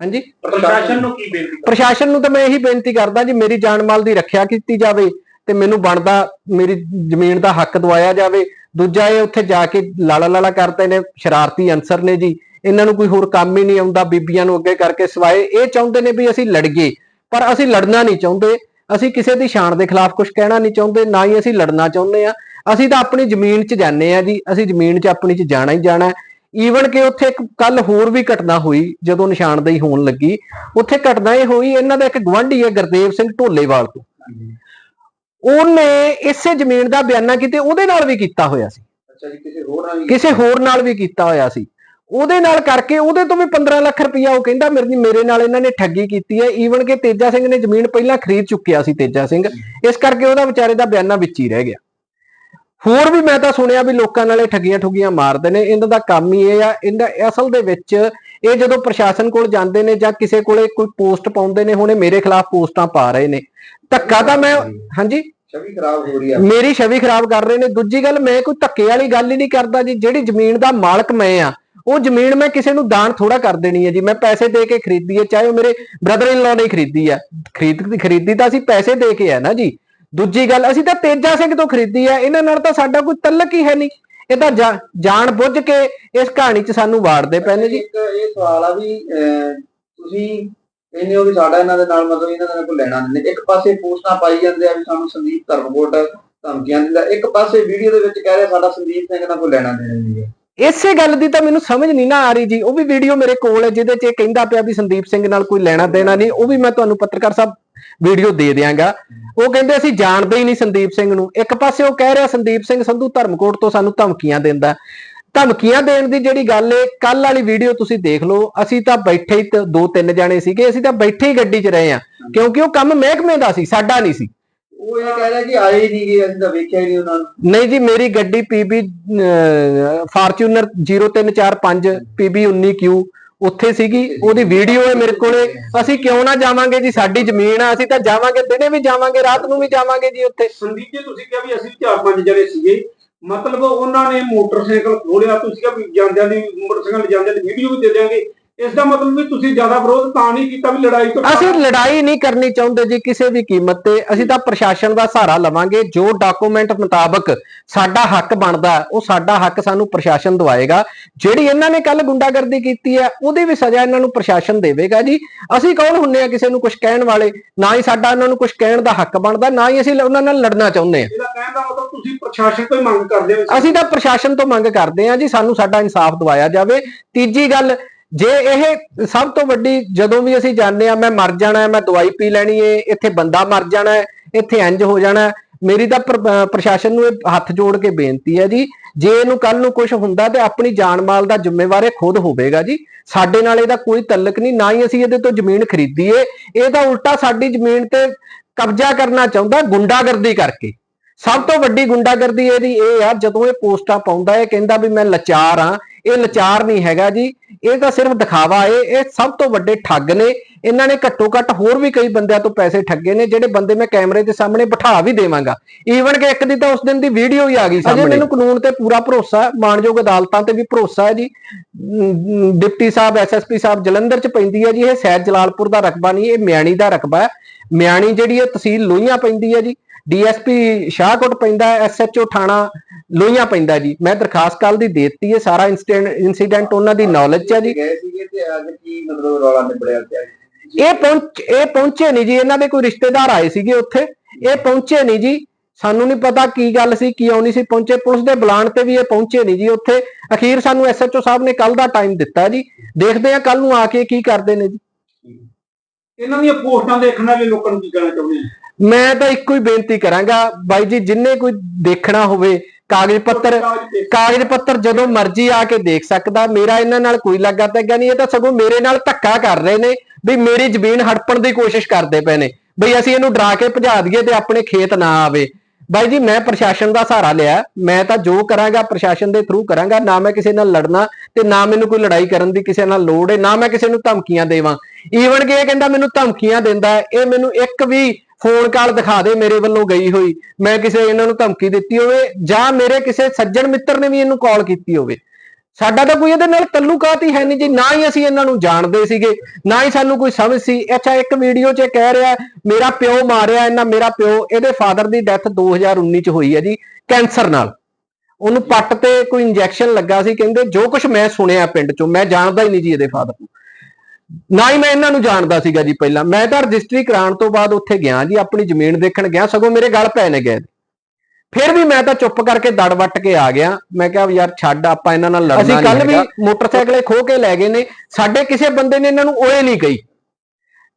ਹਾਂਜੀ? ਪ੍ਰਸ਼ਾਸਨ ਨੂੰ ਕੀ ਬੇਨਤੀ ਪ੍ਰਸ਼ਾਸਨ ਨੂੰ ਤਾਂ ਮੈਂ ਇਹੀ ਬੇਨਤੀ ਕਰਦਾ ਜੀ ਮੇਰੀ ਜਾਨ ਮਾਲ ਦੀ ਰੱਖਿਆ ਕੀਤੀ ਜਾਵੇ ਤੇ ਮੈਨੂੰ ਬਣਦਾ ਮੇਰੀ ਜ਼ਮੀਨ ਦਾ ਹੱਕ ਦਵਾਇਆ ਜਾਵੇ। ਦੂਜਾ ਇਹ ਉੱਥੇ ਜਾ ਕੇ ਲਾਲਾ ਲਾਲਾ ਕਰਦੇ ਨੇ ਸ਼ਰਾਰਤੀ ਅਨਸਰ ਨੇ ਜੀ। ਇਹਨਾਂ ਨੂੰ ਕੋਈ ਹੋਰ ਕੰਮ ਹੀ ਨਹੀਂ ਆਉਂਦਾ ਬੀਬੀਆਂ ਨੂੰ ਅੱਗੇ ਕਰਕੇ ਸਿਵਾਏ। ਇਹ ਚਾਹੁੰਦੇ ਨੇ ਵੀ ਅਸੀਂ ਲੜੀਏ ਪਰ ਅਸੀਂ ਲੜਨਾ ਨਹੀਂ ਚਾਹੁੰਦੇ। ਅਸੀਂ ਕਿਸੇ ਦੀ ਸ਼ਾਨ ਦੇ ਖਿਲਾਫ ਕੁਝ ਕਹਿਣਾ ਨਹੀਂ ਚਾਹੁੰਦੇ ਨਾ ਹੀ ਅਸੀਂ ਲੜਨਾ ਚਾਹੁੰਦੇ ਆ ਅਸੀਂ ਤਾਂ ਆਪਣੀ ਜ਼ਮੀਨ 'ਚ ਜਾਂਦੇ ਆ ਜੀ ਅਸੀਂ ਜ਼ਮੀਨ 'ਚ ਆਪਣੀ 'ਚ ਜਾਣਾ ਹੀ ਜਾਣਾ ਈਵਨ ਕਿ ਉੱਥੇ ਇੱਕ ਕੱਲ ਹੋਰ ਵੀ ਘਟਨਾ ਹੋਈ ਜਦੋਂ ਨਿਸ਼ਾਨਦੇਹੀ ਹੋਣ ਲੱਗੀ ਉੱਥੇ ਘਟਨਾ ਇਹ ਹੋਈ ਇਹਨਾਂ ਦਾ ਇੱਕ ਗਵਾਂਢੀ ਹੈ ਗੁਰਦੇਵ ਸਿੰਘ ਢੋਲੇਵਾਲ ਤੋਂ। ਉਹਨੇ ਇਸੇ ਜ਼ਮੀਨ ਦਾ ਬਿਆਨਾ ਕਿਤੇ ਉਹਦੇ ਨਾਲ ਵੀ ਕੀਤਾ ਹੋਇਆ ਸੀ। ਅੱਛਾ ਜੀ ਕਿਸੇ ਹੋਰ ਨਾਲ ਵੀ ਕਿਸੇ ਹੋਰ ਨਾਲ ਵੀ ਕੀਤਾ ਹੋਇਆ ਸੀ। ਉਹਦੇ ਨਾਲ ਕਰਕੇ ਉਹਦੇ ਤੋਂ ਵੀ 15 ਲੱਖ ਰੁਪਇਆ ਉਹ ਕਹਿੰਦਾ ਮੇਰੇ ਮੇਰੇ ਨਾਲ ਇਹਨਾਂ ਨੇ ਠੱਗੀ ਕੀਤੀ ਹੈ। ਈਵਨ ਕਿ ਤੇਜਾ ਸਿੰਘ ਨੇ ਜ਼ਮੀਨ ਪਹਿਲਾਂ ਖਰੀਦ ਚੁੱਕਿਆ ਸੀ ਤੇਜਾ ਸਿੰਘ। ਇਸ ਕਰਕੇ ਉਹਦਾ ਵਿਚਾਰੇ ਦਾ ਬਿਆਨਾ ਵਿੱਚ ਹੀ ਰਹਿ ਗਿਆ। ਹੋਰ ਵੀ ਮੈਂ ਤਾਂ ਸੁਣਿਆ ਵੀ ਲੋਕਾਂ ਨਾਲੇ ਠੱਗੀਆਂ ਠੁਗੀਆਂ ਮਾਰਦੇ ਨੇ ਇਹਨਾਂ ਦਾ ਕੰਮ ਹੀ ਇਹ ਆ ਇਹਦਾ ਅਸਲ ਦੇ ਵਿੱਚ ਇਹ ਜਦੋਂ ਪ੍ਰਸ਼ਾਸਨ ਕੋਲ ਜਾਂਦੇ ਨੇ ਜਾਂ ਕਿਸੇ ਕੋਲੇ ਕੋਈ ਪੋਸਟ ਪਾਉਂਦੇ ਨੇ ਹੁਣੇ ਮੇਰੇ ਖਿਲਾਫ ਪੋਸਟਾਂ ਪਾ ਰਹੇ ਨੇ। ਧੱਕਾ ਤਾਂ ਮੈਂ ਹਾਂਜੀ? ਛਵੀ ਖਰਾਬ ਹੋ ਰਹੀ ਆ। ਮੇਰੀ ਛਵੀ ਖਰਾਬ ਕਰ ਰਹੇ ਨੇ। ਦੂਜੀ ਗੱਲ ਮੈਂ ਕੋਈ ਧੱਕੇ ਵਾਲੀ ਗੱਲ ਹੀ ਨਹੀਂ ਕਰਦਾ ਜੀ। ਜਿਹੜੀ ਜ਼ਮੀਨ ਦਾ ਮਾਲਕ ਮੈਂ ਆ ਉਹ ਜ਼ਮੀਨ ਮੈਂ ਕਿਸੇ ਨੂੰ ਦਾਨ ਥੋੜਾ ਕਰ ਦੇਣੀ ਹੈ ਜੀ। ਮੈਂ ਪੈਸੇ ਦੇ ਕੇ ਖਰੀਦੀ ਹੈ ਚਾਹੇ ਉਹ ਮੇਰੇ ਬ੍ਰਦਰ ਇਨ ਲਾ ਨੇ ਖਰੀਦੀ ਹੈ। ਖਰੀਦ ਖਰੀਦੀ ਤਾਂ ਅਸੀਂ ਪੈਸੇ ਦੇ ਕੇ ਆ ਨਾ ਜੀ। ਦੂਜੀ ਗੱਲ ਅਸੀਂ ਤਾਂ ਤੇਜਾ ਸਿੰਘ ਤੋਂ ਖਰੀਦੀ ਹੈ ਇਹਨਾਂ ਨਾਲ ਤਾਂ ਸਾਡਾ ਕੋਈ ਤਲਕ ਹੀ ਹੈ ਨਹੀਂ। ਇਹ ਤਾਂ ਜਾਣ ਬੁੱਝ ਕੇ ਇਸ ਕਹਾਣੀ 'ਚ ਸਾਨੂੰ ਵਾੜਦੇ ਪਏ ਨੇ ਜੀ। ਇੱਕ ਇਹ ਸਵਾਲ ਆ ਵੀ ਤੁਸੀਂ ਕਹਿੰਦੇ ਹੋ ਵੀ ਸਾਡਾ ਇਹਨਾਂ ਦੇ ਨਾਲ ਮਤਲਬ ਇਹਨਾਂ ਦੇ ਕੋਈ ਲੈਣਾ ਨਹੀਂ। ਇੱਕ ਪਾਸੇ ਪੋਸਟਾਂ ਪਾਈ ਜਾਂਦੇ ਆ ਵੀ ਸਾਨੂੰ ਸੰਦੀਪ ਧਰਮਕੋਟ ਧਮਕੀਆਂ ਦਿੰਦਾ ਇੱਕ ਪਾਸੇ ਵੀਡੀਓ ਦੇ ਵਿੱਚ ਕਹਿ ਰਿਹਾ ਸਾਡਾ ਸੰਦੀਪ ਸਿੰਘ ਨਾਲ ਕੋਈ ਲੈਣਾ ਦੇਣਾ ਨਹੀਂ ਹੈ। ਇਸੇ ਗੱਲ ਦੀ ਤਾਂ ਮੈਨੂੰ ਸਮਝ ਨਹੀਂ ਨਾ ਆ ਰਹੀ ਜੀ। ਉਹ ਵੀ ਵੀਡੀਓ ਮੇਰੇ ਕੋਲ ਹੈ ਜਿਹਦੇ 'ਚ ਇਹ ਕਹਿੰਦਾ ਪਿਆ ਵੀ ਸੰਦੀਪ ਸਿੰਘ ਨਾਲ ਕੋਈ ਲੈਣਾ ਦੇਣਾ ਨਹੀਂ। ਉਹ ਵੀ ਮੈਂ ਤੁਹਾਨੂੰ ਪੱਤਰਕਾਰ ਸਾਹਿਬ ਵੀਡੀਓ ਦੇ ਦਿਆਂਗਾ। ਉਹ ਕਹਿੰਦੇ ਅਸੀਂ ਜਾਣਦੇ ਹੀ ਨਹੀਂ ਸੰਦੀਪ ਸਿੰਘ ਨੂੰ। ਇੱਕ ਪਾਸੇ ਉਹ ਕਹਿ ਰਿਹਾ ਸੰਦੀਪ ਸਿੰਘ ਸੰਧੂ ਧਰਮਕੋਟ ਤੋਂ ਸਾਨੂੰ ਧਮਕੀਆਂ ਦਿੰਦਾ ਧਮਕੀਆਂ ਦੇਣ ਦੀ ਜਿਹੜੀ ਗੱਲ ਏ ਕੱਲ ਵਾਲੀ ਵੀਡੀਓ ਤੁਸੀਂ ਦੇਖ ਲਓ। ਅਸੀਂ ਤਾਂ ਬੈਠੇ ਹੀ ਦੋ ਤਿੰਨ ਜਾਣੇ ਸੀਗੇ। ਅਸੀਂ ਤਾਂ ਬੈਠੇ ਹੀ ਗੱਡੀ 'ਚ ਰਹੇ ਆ ਕਿਉਂਕਿ ਉਹ ਕੰਮ ਮਹਿਕਮੇ ਦਾ ਸੀ ਸਾਡਾ ਨਹੀਂ ਸੀ। ਉਹ ਇਹ ਕਹਿ ਰਿਹਾ ਕਿ ਆਏ ਹੀ ਨਹੀਂ ਗਏ ਅਸੀਂ ਤਾਂ ਵੇਖਿਆ ਹੀ ਨਹੀਂ ਉਹਨਾਂ ਨੂੰ। ਨਹੀਂ ਜੀ ਮੇਰੀ ਗੱਡੀ PB ਫਾਰਚੂਨਰ 0345 PB 19Q ਉੱਥੇ ਸੀਗੀ, ਉਹਦੀ ਵੀਡੀਓ ਹੈ ਮੇਰੇ ਕੋਲੇ। ਅਸੀਂ ਕਿਉਂ ਨਾ ਜਾਵਾਂਗੇ ਜੀ? ਸਾਡੀ ਜ਼ਮੀਨ ਆ, ਅਸੀਂ ਤਾਂ ਜਾਵਾਂਗੇ, ਦਿਨੇ ਵੀ ਜਾਵਾਂਗੇ, ਰਾਤ ਨੂੰ ਵੀ ਜਾਵਾਂਗੇ ਜੀ ਉੱਥੇ। ਸੰਦੀਪ ਜੀ, ਤੁਸੀਂ ਕਿਹਾ ਵੀ ਅਸੀਂ ਚਾਰ ਪੰਜ ਜਣੇ ਸੀਗੇ। ਮਤਲਬ ਉਹਨਾਂ ਨੇ ਮੋਟਰਸਾਈਕਲ ਖੋਲਿਆ ਤੁਸੀਂ ਕਿਹਾ ਵੀ ਜਾਂਦਿਆਂ ਦੀ, ਮੋਟਰਸਾਈਕਲ ਜਾਂਦਿਆਂ ਦੀ ਵੀਡੀਓ ਵੀ ਦੇ ਦਿਆਂਗੇ। ਇਸ ਦਾ ਮਤਲਬ ਵੀ ਤੁਸੀਂ ਜ਼ਿਆਦਾ ਵਿਰੋਧ ਤਾਂ ਨਹੀਂ ਕੀਤਾ ਵੀ ਲੜਾਈ ਤੋਂ ਅਸੀਂ ਲੜਾਈ ਨਹੀਂ ਕਰਨੀ ਚਾਹੁੰਦੇ ਜੀ ਕਿਸੇ ਵੀ ਕੀਮਤ ਤੇ। ਅਸੀਂ ਤਾਂ ਪ੍ਰਸ਼ਾਸਨ ਦਾ ਸਹਾਰਾ ਲਵਾਂਗੇ। ਜੋ ਡਾਕੂਮੈਂਟ ਮੁਤਾਬਕ ਸਾਡਾ ਹੱਕ ਬਣਦਾ ਉਹ ਸਾਡਾ ਹੱਕ ਸਾਨੂੰ ਪ੍ਰਸ਼ਾਸਨ ਦਵਾਏਗਾ। ਜਿਹੜੀ ਇਹਨਾਂ ਨੇ ਕੱਲ ਗੁੰਡਾਗਰਦੀ ਕੀਤੀ ਹੈ ਉਹਦੀ ਵੀ ਸਜ਼ਾ ਇਹਨਾਂ ਨੂੰ ਪ੍ਰਸ਼ਾਸਨ ਦੇਵੇਗਾ ਜੀ। ਅਸੀਂ ਕੌਣ ਹੁੰਨੇ ਆ ਕਿਸੇ ਨੂੰ ਕੁਝ ਕਹਿਣ ਵਾਲੇ? ਨਾ ਹੀ ਸਾਡਾ ਉਹਨਾਂ ਨੂੰ ਕੁਝ ਕਹਿਣ ਦਾ ਹੱਕ ਬਣਦਾ ਨਾ ਹੀ ਅਸੀਂ ਉਹਨਾਂ ਨਾਲ ਲੜਨਾ ਚਾਹੁੰਦੇ ਆ ਇਹਦਾ ਕਹਿਣ ਦਾ ਮਤਲਬ ਤੁਸੀਂ ਪ੍ਰਸ਼ਾਸਨ ਤੋਂ ਹੀ ਮੰਗ ਕਰਦੇ ਹੋ ਅਸੀਂ ਤਾਂ ਪ੍ਰਸ਼ਾਸਨ ਤੋਂ ਮੰਗ ਕਰਦੇ ਹਾਂ ਜੀ ਸਾਨੂੰ ਸਾਡਾ ਇਨਸਾਫ ਦਿਵਾਇਆ ਜਾਵੇ। ਤੀਜੀ ਗੱਲ ਜੇ ਇਹ ਸਭ ਤੋਂ ਵੱਡੀ ਜਦੋਂ ਵੀ ਅਸੀਂ ਜਾਣਦੇ ਆ ਮੈਂ ਮਰ ਜਾਣਾ ਹੈ, ਮੈਂ ਦਵਾਈ ਪੀ ਲੈਣੀ ਏ ਇੱਥੇ ਬੰਦਾ ਮਰ ਜਾਣਾ ਹੈ, ਇੱਥੇ ਇੰਜ ਹੋ ਜਾਣਾ ਮੇਰੀ ਤਾਂ ਪ੍ਰਸ਼ਾਸਨ ਨੂੰ ਇਹ ਹੱਥ ਜੋੜ ਕੇ ਬੇਨਤੀ ਹੈ ਜੀ, ਜੇ ਇਹਨੂੰ ਕੱਲ ਨੂੰ ਕੁਝ ਹੁੰਦਾ ਤੇ ਆਪਣੀ ਜਾਨ ਮਾਲ ਦਾ ਜ਼ਿੰਮੇਵਾਰ ਇਹ ਖੁਦ ਹੋਵੇਗਾ ਜੀ। ਸਾਡੇ ਨਾਲ ਇਹਦਾ ਕੋਈ ਤਲਕ ਨਹੀਂ, ਨਾ ਹੀ ਅਸੀਂ ਇਹਦੇ ਤੋਂ ਜ਼ਮੀਨ ਖਰੀਦੀਏ। ਇਹ ਤਾਂ ਉਲਟਾ ਸਾਡੀ ਜ਼ਮੀਨ ਤੇ ਕਬਜ਼ਾ ਕਰਨਾ ਚਾਹੁੰਦਾ, ਗੁੰਡਾਗਰਦੀ ਕਰਕੇ। ਸਭ ਤੋਂ ਵੱਡੀ ਗੁੰਡਾਗਰਦੀ ਇਹਦੀ ਇਹ ਆ ਜਦੋਂ ਇਹ ਪੋਸਟਾਂ ਪਾਉਂਦਾ ਹੈ ਕਹਿੰਦਾ ਵੀ ਮੈਂ ਲਾਚਾਰ ਆ ਇਹ ਲਾਚਾਰ ਨਹੀਂ ਹੈਗਾ ਜੀ ਇਹ ਤਾਂ ਸਿਰਫ ਦਿਖਾਵਾ ਏ ਇਹ ਸਭ ਤੋਂ ਵੱਡੇ ਠੱਗ ਨੇ ਇਹਨਾਂ ਨੇ ਘੱਟੋ ਘੱਟ ਹੋਰ ਵੀ ਕਈ ਬੰਦਿਆਂ ਤੋਂ ਪੈਸੇ ਠੱਗੇ ਨੇ ਜਿਹੜੇ ਬੰਦੇ ਮੈਂ ਕੈਮਰੇ ਦੇ ਸਾਹਮਣੇ ਬਿਠਾ ਵੀ ਦੇਵਾਂਗਾ। ਈਵਨ ਕਿ ਇੱਕ ਦੀ ਤਾਂ ਉਸ ਦਿਨ ਦੀ ਵੀਡੀਓ ਹੀ ਆ ਗਈ ਸਾਹਮਣੇ। ਮੈਨੂੰ ਕਾਨੂੰਨ ਤੇ ਪੂਰਾ ਭਰੋਸਾ ਹੈ ਮਾਨਯੋਗ ਅਦਾਲਤਾਂ ਤੇ ਵੀ ਭਰੋਸਾ ਹੈ ਜੀ। ਡਿਪਟੀ ਸਾਹਿਬ ਐਸਐਸਪੀ ਸਾਹਿਬ ਜਲੰਧਰ ਚ ਪੈਂਦੀ ਹੈ ਜੀ ਇਹ ਸੈਦ ਜਲਾਲਪੁਰ ਦਾ ਰਕਬਾ ਨਹੀਂ ਇਹ ਮਿਆਣੀ ਦਾ ਰਕਬਾ ਹੈ। ਮਿਆਣੀ ਜਿਹੜੀ ਹੈ ਤਹਿਸੀਲ ਲੋਹੀਆਂ ਪੈਂਦੀ ਹੈ ਜੀ। ਡੀਐਸਪੀ ਸ਼ਾਹਕੋਟ ਪੈਂਦਾ ਐਸਐਚਓ ਥਾਣਾ ਲੋਹੀਆਂ ਪੈਂਦਾ ਜੀ। ਮੈਂ ਦਰਖਾਸਤ ਕੱਲ ਦੀ ਦੇ ਦਿੱਤੀ ਹੈ ਸਾਰਾ ਇਨਸੀਡੈਂਟ ਉਹਨਾਂ ਦੀ ਨੌਲੇਜ ਚ ਹੈ ਜੀ। ਗਏ ਸੀਗੇ ਤੇ ਅੱਜ ਕੀ ਮਤਲਬ ਰੌਲਾ ਨਿਬੜਿਆ ਤੇ ਇਹ ਪਹੁੰਚ ਇਹ ਪਹੁੰਚੇ ਨਹੀਂ ਜੀ ਇਹਨਾਂ ਦੇ ਕੋਈ ਰਿਸ਼ਤੇਦਾਰ ਆਏ ਸੀਗੇ ਉੱਥੇ। ਇਹ ਪਹੁੰਚੇ ਨਹੀਂ ਜੀ। ਸਾਨੂੰ ਨਹੀਂ ਪਤਾ ਕੀ ਗੱਲ ਸੀ ਕੀ ਆਉਣੀ ਸੀ। ਪਹੁੰਚੇ ਪੁਲਿਸ ਦੇ ਬੁਲਾਣ ਤੇ ਵੀ ਇਹ ਪਹੁੰਚੇ ਨਹੀਂ ਜੀ ਉੱਥੇ। ਅਖੀਰ ਸਾਨੂੰ ਐਸਐਚਓ ਸਾਹਿਬ ਨੇ ਕੱਲ ਦਾ ਟਾਈਮ ਦਿੱਤਾ ਜੀ। ਦੇਖਦੇ ਆ ਕੱਲ ਨੂੰ ਆ ਕੇ ਕੀ ਕਰਦੇ ਨੇ ਜੀ। ਇਹਨਾਂ ਦੀਆਂ ਪੋਸਟਾਂ ਦੇਖਣ ਵਾਲੇ ਲੋਕਾਂ ਨੂੰ ਕੀ ਕਹਿਣਾ ਚਾਹੁੰਦੇ ਆ ਮੈਂ ਤਾਂ ਇੱਕੋ ਹੀ ਬੇਨਤੀ ਕਰਾਂਗਾ, ਬਾਈ ਜੀ, ਜਿੰਨੇ ਕੋਈ ਦੇਖਣਾ ਹੋਵੇ, ਕਾਗਜ਼ ਪੱਤਰ ਕਾਗਜ਼ ਪੱਤਰ ਜਦੋਂ ਮਰਜ਼ੀ ਆ ਕੇ ਦੇਖ ਸਕਦਾ, ਮੇਰਾ ਇਹਨਾਂ ਨਾਲ ਕੋਈ ਲੱਗਾ ਤੱਗਾ ਨਹੀਂ, ਇਹ ਤਾਂ ਸਗੋਂ ਮੇਰੇ ਨਾਲ ਧੱਕਾ ਕਰ ਰਹੇ ਨੇ ਵੀ ਮੇਰੀ ਜ਼ਮੀਨ ਹੜਪਣ ਦੀ ਕੋਸ਼ਿਸ਼ ਕਰਦੇ ਪਏ ਨੇ, ਬਈ ਅਸੀਂ ਇਹਨੂੰ ਡਰਾ ਕੇ ਭਜਾ ਦਈਏ ਤੇ ਆਪਣੇ ਖੇਤ ਨਾ ਆਵੇ। ਬਾਈ ਜੀ, ਮੈਂ ਪ੍ਰਸ਼ਾਸਨ ਦਾ ਸਹਾਰਾ ਲਿਆ, ਮੈਂ ਤਾਂ ਜੋ ਕਰਾਂਗਾ, ਪ੍ਰਸ਼ਾਸਨ ਦੇ ਥਰੂ ਕਰਾਂਗਾ, ਨਾ ਮੈਂ ਕਿਸੇ ਨਾਲ ਲੜਨਾ ਤੇ ਨਾ ਮੈਨੂੰ ਕੋਈ ਲੜਾਈ ਕਰਨ ਦੀ ਕਿਸੇ ਨਾਲ ਲੋੜ ਹੈ ਨਾ ਮੈਂ ਕਿਸੇ ਨੂੰ ਧਮਕੀਆਂ ਦੇਵਾਂ। ਈਵਨ ਕਿ ਇਹ ਕਹਿੰਦਾ ਮੈਨੂੰ ਧਮਕੀਆਂ ਦਿੰਦਾ ਹੈ, ਇਹ ਮੈਨੂੰ ਇੱਕ ਵੀ ਫੋਨ ਕਾਲ ਦਿਖਾ ਦੇ ਮੇਰੇ ਵੱਲੋਂ ਗਈ ਹੋਈ। ਮੈਂ ਕਿਸੇ ਇਹਨਾਂ ਨੂੰ ਧਮਕੀ ਦਿੱਤੀ ਹੋਵੇ ਜਾਂ ਮੇਰੇ ਕਿਸੇ ਸੱਜਣ ਮਿੱਤਰ ਨੇ ਵੀ ਇਹਨੂੰ ਕਾਲ ਕੀਤੀ ਹੋਵੇ। ਸਾਡਾ ਤਾਂ ਕੋਈ ਇਹਦੇ ਨਾਲ ਤਲੁਕਾਤ ਹੀ ਹੈ ਨਹੀਂ ਜੀ ਨਾ ਹੀ ਅਸੀਂ ਇਹਨਾਂ ਨੂੰ ਜਾਣਦੇ ਸੀਗੇ ਨਾ ਹੀ ਸਾਨੂੰ ਕੋਈ ਸਮਝ ਸੀ। ਅੱਛਾ ਇੱਕ ਵੀਡੀਓ 'ਚ ਇਹ ਕਹਿ ਰਿਹਾ ਮੇਰਾ ਪਿਓ ਮਾਰਿਆ ਇਹਨਾਂ ਮੇਰਾ ਪਿਓ ਇਹਦੇ ਫਾਦਰ ਦੀ ਡੈਥ 2019 'ਚ ਹੋਈ ਹੈ ਜੀ ਕੈਂਸਰ ਨਾਲ। ਉਹਨੂੰ ਪੱਟ ਤੇ ਕੋਈ ਇੰਜੈਕਸ਼ਨ ਲੱਗਾ ਸੀ ਕਹਿੰਦੇ ਜੋ ਕੁਝ ਮੈਂ ਸੁਣਿਆ ਪਿੰਡ 'ਚੋਂ ਮੈਂ ਜਾਣਦਾ ਹੀ ਨਹੀਂ ਜੀ ਇਹਦੇ ਫਾਦਰ ਨੂੰ। ਨਾ ਹੀ ਮੈਂ ਇਹਨਾਂ ਨੂੰ ਜਾਣਦਾ ਸੀਗਾ ਜੀ ਪਹਿਲਾਂ। ਮੈਂ ਤਾਂ ਰਜਿਸਟਰੀ ਕਰਾਉਣ ਤੋਂ ਬਾਅਦ ਉੱਥੇ ਗਿਆ ਜੀ ਆਪਣੀ ਜ਼ਮੀਨ ਦੇਖਣ ਗਿਆ ਸਗੋਂ ਮੇਰੇ ਗਲ ਪੈ ਨੇ ਗਏ। ਫਿਰ ਵੀ ਮੈਂ ਤਾਂ ਚੁੱਪ ਕਰਕੇ ਦੜ ਵੱਟ ਕੇ ਆ ਗਿਆ। ਮੈਂ ਕਿਹਾ ਯਾਰ ਛੱਡ ਆਪਾਂ ਇਹਨਾਂ ਨਾਲ ਲੜਨਾ ਨਹੀਂ ਅਸੀਂ ਕੱਲ ਵੀ ਮੋਟਰਸਾਈਕਲੇ ਖੋ ਕੇ ਲੈ ਗਏ ਨੇ। ਸਾਡੇ ਕਿਸੇ ਬੰਦੇ ਨੇ ਇਹਨਾਂ ਨੂੰ ਓਏ ਨਹੀਂ ਕਹੀ।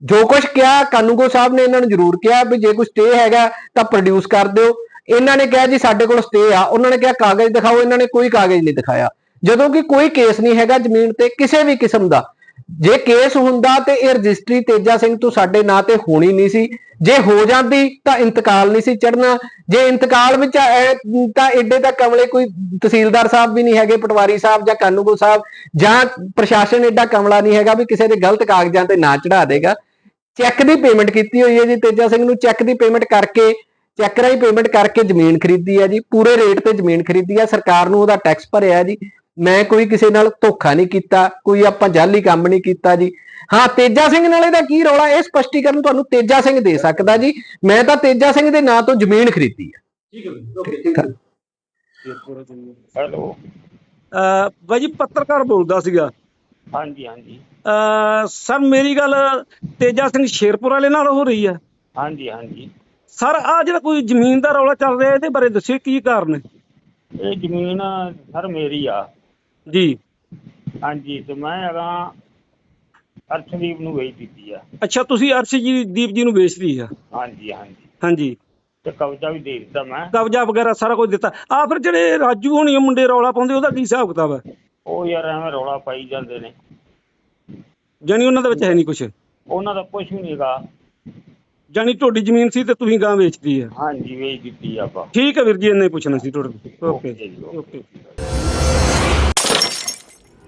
ਜੋ ਕੁਝ ਕਿਹਾ ਕਾਨੂੰਗੋ ਸਾਹਿਬ ਨੇ ਇਹਨਾਂ ਨੂੰ ਜ਼ਰੂਰ ਕਿਹਾ ਵੀ ਜੇ ਕੋਈ ਸਟੇ ਹੈਗਾ ਤਾਂ ਪ੍ਰੋਡਿਊਸ ਕਰ ਦਿਓ। ਇਹਨਾਂ ਨੇ ਕਿਹਾ ਜੀ ਸਾਡੇ ਕੋਲ ਸਟੇ ਆ। ਉਹਨਾਂ ਨੇ ਕਿਹਾ ਕਾਗਜ਼ ਦਿਖਾਓ। ਇਹਨਾਂ ਨੇ ਕੋਈ ਕਾਗਜ਼ ਨਹੀਂ ਦਿਖਾਇਆ। ਜਦੋਂ ਕਿ ਕੋਈ ਕੇਸ ਨਹੀਂ ਹੈਗਾ ਜ਼ਮੀਨ ਤੇ ਕਿਸੇ ਵੀ ਕਿਸਮ ਦਾ। ਜੇ ਕੇਸ ਹੁੰਦਾ ਤੇ ਇਹ ਰਜਿਸਟਰੀ ਤੇਜਾ ਸਿੰਘ ਤੋਂ ਸਾਡੇ ਨਾਂ ਤੇ ਹੋਣੀ ਨਹੀਂ ਸੀ। ਜੇ ਹੋ ਜਾਂਦੀ ਤਾਂ ਇੰਤਕਾਲ ਨਹੀਂ ਸੀ ਚੜਨਾ ਜੇ ਇੰਤਕਾਲ ਵਿੱਚ ਤਾਂ ਐਡੇ ਤਾਂ ਕਮਲੇ ਕੋਈ ਤਹਿਸੀਲਦਾਰ ਸਾਹਿਬ ਵੀ ਨਹੀਂ ਹੈਗੇ, ਪਟਵਾਰੀ ਸਾਹਿਬ ਜਾਂ ਕਾਨੂੰਗੋ ਸਾਹਿਬ ਜਾਂ ਪ੍ਰਸ਼ਾਸਨ ਐਡਾ ਕਮਲਾ ਨਹੀਂ ਹੈਗਾ ਵੀ ਕਿਸੇ ਦੇ ਗਲਤ ਕਾਗਜ਼ਾਂ ਤੇ ਨਾਂ ਚੜਾ ਦੇਗਾ। ਚੈੱਕ ਦੀ ਪੇਮੈਂਟ ਕੀਤੀ ਹੋਈ ਹੈ ਜੀ ਤੇਜਾ ਸਿੰਘ ਨੂੰ। ਚੈੱਕ ਦੀ ਪੇਮੈਂਟ ਕਰਕੇ, ਚੈੱਕ ਰਾਹੀਂ ਪੇਮੈਂਟ ਕਰਕੇ ਜ਼ਮੀਨ ਖਰੀਦੀ ਹੈ ਜੀ। ਪੂਰੇ ਰੇਟ ਤੇ ਜ਼ਮੀਨ ਖਰੀਦੀ ਹੈ। ਸਰਕਾਰ ਨੂੰ ਉਹਦਾ ਟੈਕਸ ਭਰਿਆ ਜੀ। ਮੈਂ ਕੋਈ ਕਿਸੇ ਨਾਲ ਧੋਖਾ ਨਹੀਂ ਕੀਤਾ ਕੋਈ ਆਪਾਂ ਜਾਲੀ ਕੰਮ ਨਹੀਂ ਕੀਤਾ ਜੀ। ਹਾਂ ਤੇਜਾ ਸਿੰਘ ਨਾਲ ਇਹਦਾ ਕੀ ਰੌਲਾ? ਇਹ ਸਪਸ਼ਟੀਕਰਨ ਤੁਹਾਨੂੰ ਤੇਜਾ ਸਿੰਘ ਦੇ ਸਕਦਾ ਜੀ। ਮੈਂ ਤਾਂ ਤੇਜਾ ਸਿੰਘ ਦੇ ਨਾਂ ਤੋਂ ਜ਼ਮੀਨ ਖਰੀਦੀ ਹੈ ਠੀਕ ਹੈ ਜੀ, ਓਕੇ ਬਾਈ ਜੀ ਪੱਤਰਕਾਰ ਬੋਲਦਾ ਸੀਗਾ। ਹਾਂਜੀ ਹਾਂਜੀ। ਸਰ ਮੇਰੀ ਗੱਲ ਤੇਜਾ ਸਿੰਘ ਸ਼ੇਰਪੁਰ ਵਾਲੇ ਨਾਲ ਹੋ ਰਹੀ ਆ। ਹਾਂਜੀ ਹਾਂਜੀ। ਸਰ ਆ ਜਿਹੜਾ ਕੋਈ ਜ਼ਮੀਨ ਦਾ ਰੌਲਾ ਚੱਲ ਰਿਹਾ ਇਹਦੇ ਬਾਰੇ ਦੱਸਿਓ ਕੀ ਕਾਰਨ ਹੈ? ਇਹ ਜ਼ਮੀਨ ਸਰ ਮੇਰੀ ਆ। ਜੀ। ਹਾਂਜੀ ਤੇ ਮੈਂ ਹੈਗਾ ਅਰਸ਼ਦੀਪ ਨੂੰ ਵੇਚ ਦਿੱਤੀ ਆ। ਅੱਛਾ ਤੁਸੀਂ ਅਰਸ਼ਦੀਪ ਜੀ ਨੂੰ ਵੇਚਦੀ ਆ? ਹਾਂਜੀ ਹਾਂਜੀ। ਹਾਂਜੀ। ਤੇ ਕਬਜ਼ਾ ਵੀ ਦੇ ਦਿੱਤਾ ਮੈਂ। ਕਬਜ਼ਾ ਵਗੈਰਾ ਸਾਰਾ ਕੁਝ ਦਿੱਤਾ। ਆ ਫਿਰ ਜਿਹੜੇ ਰਾਜੂ ਹੋਣੀ ਮੁੰਡੇ ਰੌਲਾ ਪਾਉਂਦੇ ਉਹਦਾ ਕੀ ਹਿਸਾਬ ਕਿਤਾਬ ਹੈ ਉਹ ਯਾਰ ਐਵੇਂ ਰੌਲਾ ਪਾਈ ਜਾਂਦੇ ਨੇ। ਜਾਣੀ ਉਹਨਾਂ ਦੇ ਵਿੱਚ ਹੈ ਨਹੀਂ ਕੁਝ ਉਹਨਾਂ ਦਾ ਕੁਝ ਵੀ ਨਹੀਂਗਾ ਜਾਣੀ ਤੁਹਾਡੀ ਜ਼ਮੀਨ ਸੀ ਤੇ ਤੁਸੀਂ ਗਾਂ ਵੇਚਦੀ ਆ। ਹਾਂਜੀ ਵੇਚ ਦਿੱਤੀ ਆਪਾਂ। ਠੀਕ ਹੈ ਵੀਰ ਜੀ ਇੰਨਾ ਪੁੱਛਣਾ ਸੀ ਤੁਹਾਡੇ ਓਕੇ। ਓਕੇ।